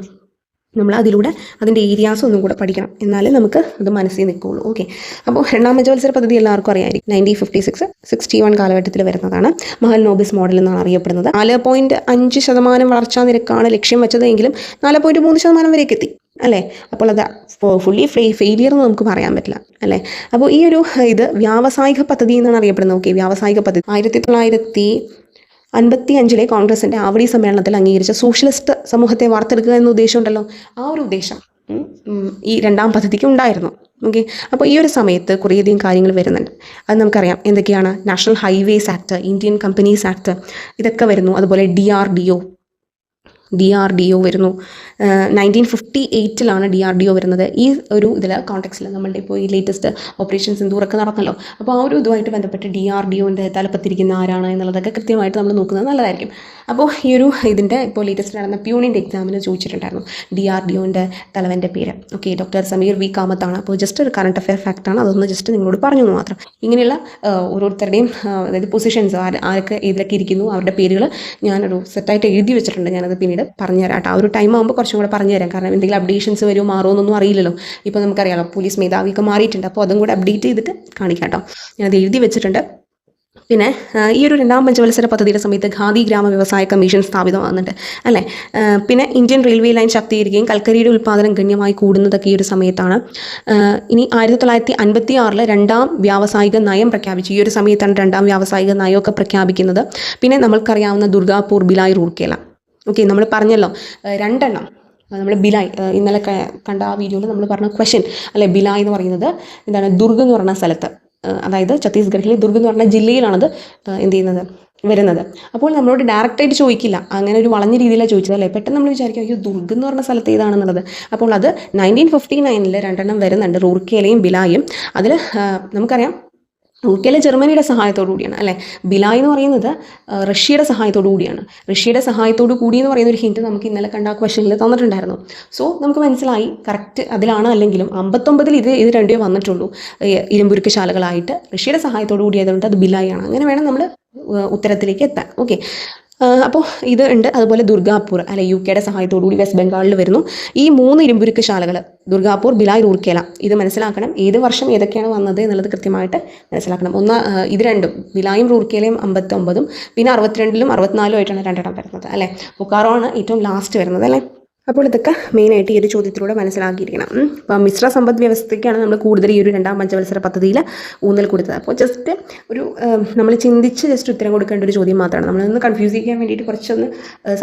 നമ്മൾ അതിലൂടെ അതിന്റെ ഏരിയാസ് ഒന്നും കൂടെ പഠിക്കണം. എന്നാലേ നമുക്ക് അത് മനസ്സിൽ നിൽക്കുകയുള്ളൂ. ഓക്കെ. അപ്പോൾ രണ്ടാം പഞ്ചവത്സര പദ്ധതി എല്ലാവർക്കും അറിയായിരിക്കും nineteen fifty six sixty one കാലഘട്ടത്തിൽ വരുന്നതാണ് മഹൽ നോബിസ് മോഡൽ എന്നാണ് അറിയപ്പെടുന്നത്. നാല് പോയിന്റ് അഞ്ച് ശതമാനം വളർച്ചാ നിരക്കാണ് ലക്ഷ്യം വെച്ചതെങ്കിലും നാല് പോയിന്റ് മൂന്ന് ശതമാനം വരെയൊക്കെ എത്തി. അല്ലേ? അപ്പോൾ അത് ഫുള്ളി ഫെയിലിയർ എന്ന് നമുക്ക് പറയാൻ പറ്റില്ല. അല്ലേ? അപ്പോൾ ഈ ഒരു ഇത് വ്യാവസായിക പദ്ധതി എന്നാണ് അറിയപ്പെടുന്നത്. ഓക്കെ വ്യാവസായിക പദ്ധതി. ആയിരത്തി തൊള്ളായിരത്തി അൻപത്തി അഞ്ചിലെ കോൺഗ്രസിന്റെ ആവടി സമ്മേളനത്തിൽ അംഗീകരിച്ച സോഷ്യലിസ്റ്റ് സമൂഹത്തെ വാർത്തെടുക്കുക എന്ന ഉദ്ദേശമുണ്ടല്ലോ. ആ ഒരു ഉദ്ദേശം ഈ രണ്ടാം പദ്ധതിക്ക് ഉണ്ടായിരുന്നു. ഓക്കെ? അപ്പോൾ ഈ ഒരു സമയത്ത് കുറേയധികം കാര്യങ്ങൾ വരുന്നുണ്ട്. അത് നമുക്കറിയാം. എന്തൊക്കെയാണ്? National highways act Indian companies act ഇതൊക്കെ വരുന്നു. അതുപോലെ D R D O D R D O വരുന്നു. നയന്റീൻ ഫിഫ്റ്റി എയ്റ്റിലാണ് ഡി ആർ ഡി ഒ വരുന്നത്. ഈ ഒരു ഇതിൽ കോൺടാക്സിൽ നമ്മളുടെ ഇപ്പോൾ ഈ ലേറ്റസ്റ്റ് ഓപ്പറേഷൻ സിന്ദൂറൊക്കെ നടന്നല്ലോ. അപ്പോൾ ആ ഒരു ഇതുമായിട്ട് ബന്ധപ്പെട്ട് ഡി ആർ ഡി ഒന്റെ തലപ്പത്തിരിക്കുന്ന ആരാണ് എന്നുള്ളതൊക്കെ കൃത്യമായിട്ട് നമ്മൾ നോക്കുന്നത് നല്ലതായിരിക്കും. അപ്പോൾ ഈ ഒരു ഇതിന്റെ ഇപ്പോൾ ലേറ്റസ്റ്റ് നടന്ന പ്യൂണിന്റെ എക്സാമിന് ചോദിച്ചിട്ടുണ്ടായിരുന്നു ഡി ആർ ഡി ഒന്റെ തലവന്റെ പേര്. ഓക്കെ ഡോക്ടർ സമീർ വി കാമത്താണ് അപ്പോൾ ജസ്റ്റ് ഒരു കറണ്ട് അഫെയർ ഫാക്റ്റാണ് അതൊന്ന് ജസ്റ്റ് നിങ്ങളോട് പറഞ്ഞു മാത്രം. ഇങ്ങനെയുള്ള ഓരോരുത്തരുടെയും അതായത് പൊസിഷൻസ് ആരൊക്കെ ഏതിലൊക്കെ ഇരിക്കുന്നു അവരുടെ പേരുകൾ ഞാനൊരു സെറ്റായിട്ട് എഴുതി വെച്ചിട്ടുണ്ട്. ഞാനത് പിന്നീട് പറഞ്ഞുതരാം കേട്ടോ. ആ ഒരു ടൈം ആകുമ്പോൾ കുറച്ചും കൂടെ പറഞ്ഞുതരാം. കാരണം എന്തെങ്കിലും അപ്ഡേഷൻസ് വരുമോ മാറുമോ എന്നൊന്നും അറിയില്ലല്ലോ. ഇപ്പോൾ നമുക്കറിയാമല്ലോ പോലീസ് മേധാവിയൊക്കെ മാറിയിട്ടുണ്ട്. അപ്പോൾ അതും കൂടെ അപ്ഡേറ്റ് ചെയ്തിട്ട് കാണിക്കാം കേട്ടോ. ഞാനത് എഴുതി വെച്ചിട്ടുണ്ട്. പിന്നെ ഈ ഒരു രണ്ടാം പഞ്ചവത്സര പദ്ധതിയുടെ സമയത്ത് ഖാദി ഗ്രാമ വ്യവസായ കമ്മീഷൻ സ്ഥാപിതമാകുന്നുണ്ട്. അല്ലേ? പിന്നെ ഇന്ത്യൻ റെയിൽവേ ലൈൻ ശക്തീകരിക്കുകയും കൽക്കരിയുടെ ഉൽപ്പാദനം ഗണ്യമായി കൂടുന്നതൊക്കെ ഈ ഒരു സമയത്താണ്. ഇനി ആയിരത്തി തൊള്ളായിരത്തി അൻപത്തി രണ്ടാം വ്യാവസായിക നയം പ്രഖ്യാപിച്ചു. ഈ ഒരു സമയത്താണ് രണ്ടാം വ്യാവസായിക നയമൊക്കെ പ്രഖ്യാപിക്കുന്നത്. പിന്നെ നമ്മൾക്കറിയാവുന്ന ദുർഗാപൂർ ബിലായ് റൂർക്കേല ഓക്കെ നമ്മൾ പറഞ്ഞല്ലോ രണ്ടെണ്ണം. നമ്മൾ ബിലായ് ഇന്നലെ കണ്ട ആ വീഡിയോയിൽ നമ്മൾ പറഞ്ഞ ക്വസ്റ്റ്യൻ അല്ലെ ബിലായ് എന്ന് പറയുന്നത് എന്താണ് ദുർഗ് എന്ന് പറഞ്ഞ സ്ഥലത്ത്. അതായത് ഛത്തീസ്ഗഡിലെ ദുർഗ് എന്ന് പറഞ്ഞ ജില്ലയിലാണത് എന്ത് ചെയ്യുന്നത് വരുന്നത്. അപ്പോൾ നമ്മളോട് ഡയറക്റ്റായിട്ട് ചോദിക്കില്ല. അങ്ങനെ ഒരു വളഞ്ഞ രീതിയിലാണ് ചോദിച്ചത് അല്ലേ? പെട്ടെന്ന് നമ്മൾ വിചാരിക്കും അയ്യോ ദുർഗ് എന്ന് പറഞ്ഞ സ്ഥലത്ത് ഏതാണെന്നുള്ളത്. അപ്പോൾ അത് നയന്റീൻ ഫിഫ്റ്റി നയനിൽ രണ്ടെണ്ണം വരുന്നുണ്ട് റൂർക്കേലയും ബിലായും. അതിൽ നമുക്കറിയാം റൂർക്കേല ജർമ്മനിയുടെ സഹായത്തോടു കൂടിയാണ്. അല്ലേ? ബിലായ് എന്ന് പറയുന്നത് റഷ്യയുടെ സഹായത്തോടു കൂടിയാണ്. റഷ്യയുടെ സഹായത്തോടു കൂടി എന്ന് പറയുന്ന ഒരു ഹിന്റ് നമുക്ക് ഇന്നലെ കണ്ട ക്വസ്റ്റനിൽ തന്നിട്ടുണ്ടായിരുന്നു. സോ നമുക്ക് മനസ്സിലായി കറക്റ്റ് അതിലാണ് അല്ലെങ്കിലും അമ്പത്തൊമ്പതിൽ ഇത് ഇത് രണ്ടേ വന്നിട്ടുള്ളൂ. ഇരുമ്പുരുക്ക് ശാലകളായിട്ട് റഷ്യയുടെ സഹായത്തോടു കൂടി ആയതുകൊണ്ട് അത് ആണ് അങ്ങനെ വേണം നമ്മൾ ഉത്തരത്തിലേക്ക് എത്താൻ. ഓക്കെ അപ്പോൾ ഇത് ഉണ്ട്. അതുപോലെ ദുർഗാപൂർ അല്ലെ യു കെയുടെ സഹായത്തോടു കൂടി വെസ്റ്റ് ബംഗാളിൽ വരുന്നു. ഈ മൂന്ന് ഇരുമ്പുരുക്ക് ശാലകൾ ദുർഗാപൂർ ബിലായ് റൂർക്കേല ഇത് മനസ്സിലാക്കണം. ഏത് വർഷം ഏതൊക്കെയാണ് വന്നത് എന്നുള്ളത് കൃത്യമായിട്ട് മനസ്സിലാക്കണം. ഒന്ന് ഇത് രണ്ടും ബിലായും റൂർക്കേലയും അമ്പത്തൊമ്പതും പിന്നെ അറുപത്തിരണ്ടിലും അറുപത്തിനാലും ആയിട്ടാണ് രണ്ടെണ്ണം വരുന്നത് അല്ലേ? ബുക്കാറോ ആണ് ഏറ്റവും ലാസ്റ്റ് വരുന്നത് അല്ലേ? അപ്പോൾ ഇതൊക്കെ മെയിനായിട്ട് ഈ ഒരു ചോദ്യത്തിലൂടെ മനസ്സിലാക്കിയിരിക്കണം. അപ്പോൾ അപ്പം മിശ്ര സമ്പദ് വ്യവസ്ഥയ്ക്കാണ് നമ്മൾ കൂടുതൽ ഈ ഒരു രണ്ടാം പഞ്ചവത്സര പദ്ധതിയിൽ ഊന്നൽ കൊടുത്തത്. അപ്പോൾ ജസ്റ്റ് ഒരു നമ്മൾ ചിന്തിച്ച് ജസ്റ്റ് ഉത്തരം കൊടുക്കേണ്ട ഒരു ചോദ്യം മാത്രമാണ്. നമ്മളൊന്ന് കൺഫ്യൂസ് ചെയ്യാൻ വേണ്ടിയിട്ട് കുറച്ചൊന്ന്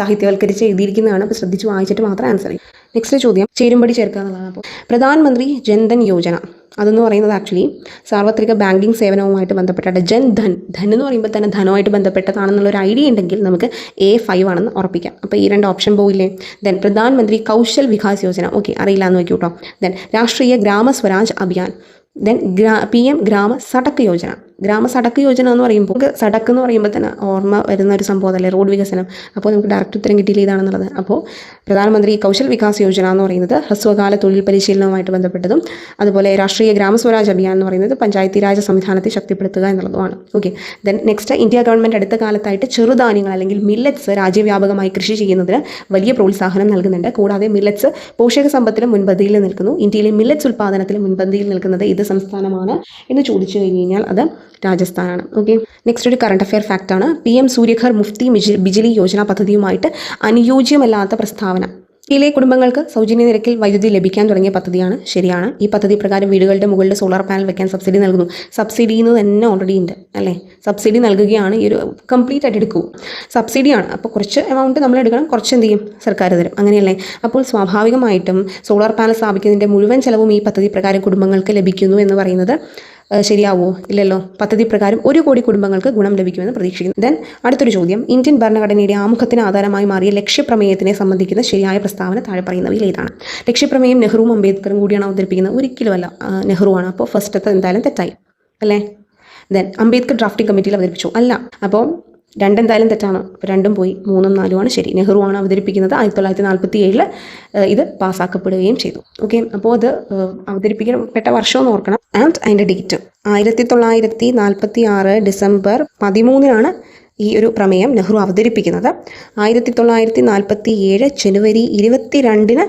സാഹിത്യവൽക്കരിച്ച് എഴുതിയിരിക്കുന്നതാണ്. അപ്പോൾ ശ്രദ്ധിച്ച് വായിച്ചിട്ട് മാത്രം ആൻസർ ചെയ്യും നെക്സ്റ്റ് ചോദ്യം ചേരുംപടി ചേർക്കുക എന്നുള്ളതാണ് അപ്പോൾ പ്രധാനമന്ത്രി ജൻധൻ യോജന. അതെന്ന് പറയുന്നത് ആക്ച്വലി സാർവത്രിക ബാങ്കിങ് സേവനവുമായിട്ട് ബന്ധപ്പെട്ട ജൻ ധൻ ധൻ എന്ന് പറയുമ്പോൾ തന്നെ ധനവുമായിട്ട് ബന്ധപ്പെട്ടതാണെന്നുള്ള ഒരു ഐഡിയ ഉണ്ടെങ്കിൽ നമുക്ക് എ ഫൈവ് ആണെന്ന് ഉറപ്പിക്കാം. അപ്പോൾ ഈ രണ്ട് ഓപ്ഷൻ പോയില്ലേ ദെൻ പ്രധാനമന്ത്രി കൗശൽ വികാസ് യോജന. ഓക്കെ അറിയില്ല എന്ന് വെക്കൂട്ടോ ദെൻ രാഷ്ട്രീയ ഗ്രാമ സ്വരാജ് അഭിയാൻ. ദെൻ ഗ്രാ പി എം ഗ്രാമ സടക്ക് യോജന. ഗ്രാമ സടക്ക് യോജന എന്ന് പറയുമ്പോൾ നമുക്ക് സടക്ക് എന്ന് പറയുമ്പോൾ തന്നെ ഓർമ്മ വരുന്ന ഒരു സംഭവം അല്ലേ റോഡ് വികസനം. അപ്പോൾ നമുക്ക് ഡയറക്റ്റ് ഉത്തരം കിട്ടിയില്ല ഇതാണെന്നുള്ളത്. അപ്പോൾ പ്രധാനമന്ത്രി കൗശൽ വികാസ് യോജന എന്ന് പറയുന്നത് ഹ്രസ്വകാല തൊഴിൽ പരിശീലനവുമായിട്ട് ബന്ധപ്പെട്ടതും അതുപോലെ രാഷ്ട്രീയ ഗ്രാമസ്വരാജ് അഭിയാൻ എന്ന് പറയുന്നത് പഞ്ചായത്തി രാജ സംവിധാനത്തെ ശക്തിപ്പെടുത്തുക എന്നുള്ളതുമാണ്. Okay then next India government അടുത്ത കാലത്തായിട്ട് ചെറുധാന്യങ്ങൾ അല്ലെങ്കിൽ മില്ലറ്റ്സ് രാജ്യവ്യാപകമായി കൃഷി ചെയ്യുന്നതിന് വലിയ പ്രോത്സാഹനം നൽകുന്നുണ്ട്. കൂടാതെ മില്ലറ്റ്സ് പോഷക സമ്പത്തിലും മുൻപന്തിയിൽ നിൽക്കുന്നു. ഇന്ത്യയിലെ മില്ലറ്റ്സ് ഉൽപ്പാദനത്തിലും മുൻപന്തിയിൽ നിൽക്കുന്നത് ഇത് സംസ്ഥാനമാണ് എന്ന് ചോദിച്ചു കഴിഞ്ഞു കഴിഞ്ഞാൽ അത് രാജസ്ഥാനാണ്. ഓക്കെ നെക്സ്റ്റ് ഒരു കറണ്ട് അഫെയർ ഫാക്റ്റാണ് പി എം സൂര്യഘർ മുഫ്തി ബിജിലി യോജന പദ്ധതിയുമായിട്ട് അനുയോജ്യമല്ലാത്ത പ്രസ്താവന. ഇലെ കുടുംബങ്ങൾക്ക് സൗജന്യ നിരക്കിൽ വൈദ്യുതി ലഭിക്കാൻ തുടങ്ങിയ പദ്ധതിയാണ് ശരിയാണ്. ഈ പദ്ധതി പ്രകാരം വീടുകളുടെ മുകളിൽ സോളാർ പാനൽ വെക്കാൻ സബ്സിഡി നൽകുന്നു. സബ്സിഡി എന്ന് തന്നെ ഓൾറെഡി ഉണ്ട് അല്ലേ? സബ്സിഡി നൽകുകയാണ് ഈ ഒരു കംപ്ലീറ്റ് ആയിട്ട് എടുക്കൂ. സബ്സിഡിയാണ് അപ്പോൾ കുറച്ച് എമൗണ്ട് നമ്മൾ എടുക്കണം കുറച്ച് എന്ത് ചെയ്യും? സർക്കാർ തരും. അങ്ങനെയല്ലേ? അപ്പോൾ സ്വാഭാവികമായിട്ടും സോളാർ പാനൽ സ്ഥാപിക്കുന്നതിന്റെ മുഴുവൻ ചിലവും ഈ പദ്ധതി പ്രകാരം കുടുംബങ്ങൾക്ക് ലഭിക്കുന്നു എന്ന് പറയുന്നത് ശരിയാവോ? ഇല്ലല്ലോ. പദ്ധതി പ്രകാരം ഒരു കോടി കുടുംബങ്ങൾക്ക് ഗുണം ലഭിക്കുമെന്ന് പ്രതീക്ഷിക്കുന്നു. ദെൻ അടുത്തൊരു ചോദ്യം. ഇന്ത്യൻ ഭരണഘടനയുടെ ആമുഖത്തിന് ആധാരമായി മാറിയ ലക്ഷ്യപ്രമേയത്തിനെ സംബന്ധിക്കുന്ന ശരിയായ പ്രസ്താവന താഴെ പറയുന്നവയിൽ ഏതാണ്? ലക്ഷ്യപ്രമേയം നെഹ്റുവും അംബേദ്കറും കൂടിയാണ് അവതരിപ്പിക്കുന്നത്. ഒരിക്കലുമല്ല നെഹ്റുവാണ് അപ്പോൾ ഫസ്റ്റത്തെ എന്തായാലും തെറ്റായി. അല്ലേ? ദെൻ അംബേദ്കർ ഡ്രാഫ്റ്റിംഗ് കമ്മിറ്റിയിൽ അവതരിപ്പിച്ചു. അല്ല അപ്പോൾ രണ്ടെന്തായാലും തെറ്റാണ്. അപ്പോൾ രണ്ടും പോയി മൂന്നും നാലുമാണ് ശരി. നെഹ്റു ആണ് അവതരിപ്പിക്കുന്നത്. ആയിരത്തി തൊള്ളായിരത്തി നാൽപ്പത്തി ഏഴിൽ ഇത് പാസ്സാക്കപ്പെടുകയും ചെയ്തു. ഓക്കെ അപ്പോൾ അത് അവതരിപ്പിക്കപ്പെട്ട വർഷമെന്ന് ഓർക്കണം. ആൻഡ് അതിന്റെ ഡേറ്റ് ആയിരത്തി തൊള്ളായിരത്തി നാൽപ്പത്തി ആറ് ഡിസംബർ പതിമൂന്നിനാണ് ഈ ഒരു പ്രമേയം നെഹ്റു അവതരിപ്പിക്കുന്നത്. ആയിരത്തി തൊള്ളായിരത്തി നാൽപ്പത്തി ഏഴ് ജനുവരി ഇരുപത്തി രണ്ടിന്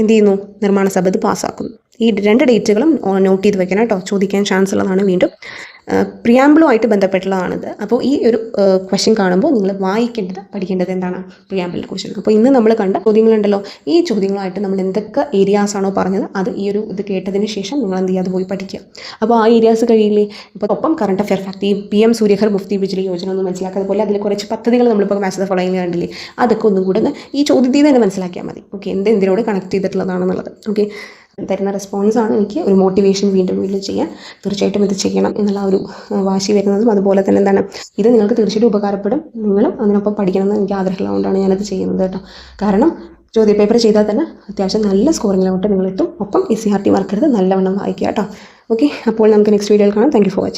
എന്ത് ചെയ്യുന്നു? നിർമ്മാണ സഭ ഇത് പാസ്സാക്കുന്നു. ഈ രണ്ട് ഡേറ്റുകളും നോട്ട് ചെയ്ത് വെക്കണം കേട്ടോ. ചോദിക്കാൻ ചാൻസ് ഉള്ളതാണ് വീണ്ടും. പ്രിയാമ്പിളുമായിട്ട് ബന്ധപ്പെട്ടുള്ളതാണിത്. അപ്പോൾ ഈ ഒരു ക്വസ്റ്റ്യൻ കാണുമ്പോൾ നിങ്ങൾ വായിക്കേണ്ടത് പഠിക്കേണ്ടത് എന്താണ്? പ്രിയാമ്പിളിനെ ക്വസ്റ്റ്യൻ അപ്പോൾ ഇന്ന് നമ്മൾ കണ്ട ചോദ്യങ്ങളുണ്ടല്ലോ. ഈ ചോദ്യങ്ങളായിട്ട് നമ്മൾ എന്തൊക്കെ ഏരിയാസ് ആണോ പറഞ്ഞത്? അത് ഈ ഒരു ഇത് കേട്ടതിന് ശേഷം നിങ്ങൾ എന്ത് ചെയ്യുക? അത് പോയി പഠിക്കുക. അപ്പോൾ ആ ഏരിയാസ് കഴിയില്ലേ? ഇപ്പോൾ ഒപ്പം കറണ്ട് അഫെയർ ഫാക്ട് ഈ പി എം സൂര്യഘർ മുഫ്തി ബിജ്ലി യോജന ഒന്ന് മനസ്സിലാക്കുക അതുപോലെ അതിൽ കുറച്ച് പദ്ധതികൾ നമ്മളിപ്പോൾ മാസത്തെ ഫോളോ ചെയ്യുന്ന കണ്ടില്ലേ? അതൊക്കെ ഒന്നും കൂടെ ഈ ചോദ്യത്തിൽ തന്നെ മനസ്സിലാക്കിയാൽ മതി. ഓക്കെ എന്ത് എന്തിനോട് കണക്ട് ചെയ്തിട്ടുള്ളതാണെന്നുള്ളത്. ഓക്കെ തരുന്ന റെസ്പോൺസാണ് എനിക്ക് ഒരു മോട്ടിവേഷൻ വീണ്ടും വീണ്ടും ചെയ്യാൻ. തീർച്ചയായിട്ടും ഇത് ചെയ്യണം എന്നുള്ള ഒരു വാശി വരുന്നതും അതുപോലെ തന്നെ എന്താണ് ഇത് നിങ്ങൾക്ക് തീർച്ചയായിട്ടും ഉപകാരപ്പെടും. നിങ്ങളും അതിനൊപ്പം പഠിക്കണമെന്ന് എനിക്ക് ആഗ്രഹമുള്ളതുകൊണ്ടാണ് ഞാനത് ചെയ്യുന്നത് കേട്ടോ. കാരണം ചോദ്യ പേപ്പർ ചെയ്താൽ തന്നെ അത്യാവശ്യം നല്ല സ്കോറിങ്ങിലോട്ട് നിങ്ങൾ എത്തും. ഒപ്പം എസ് സി ആർ ടി എടുത്ത് നല്ലവണ്ണം വായിക്കുക കേട്ടോ. ഓക്കെ അപ്പോൾ നമുക്ക് നെക്സ്റ്റ് വീഡിയോയിൽ കാണാം. Thank for watching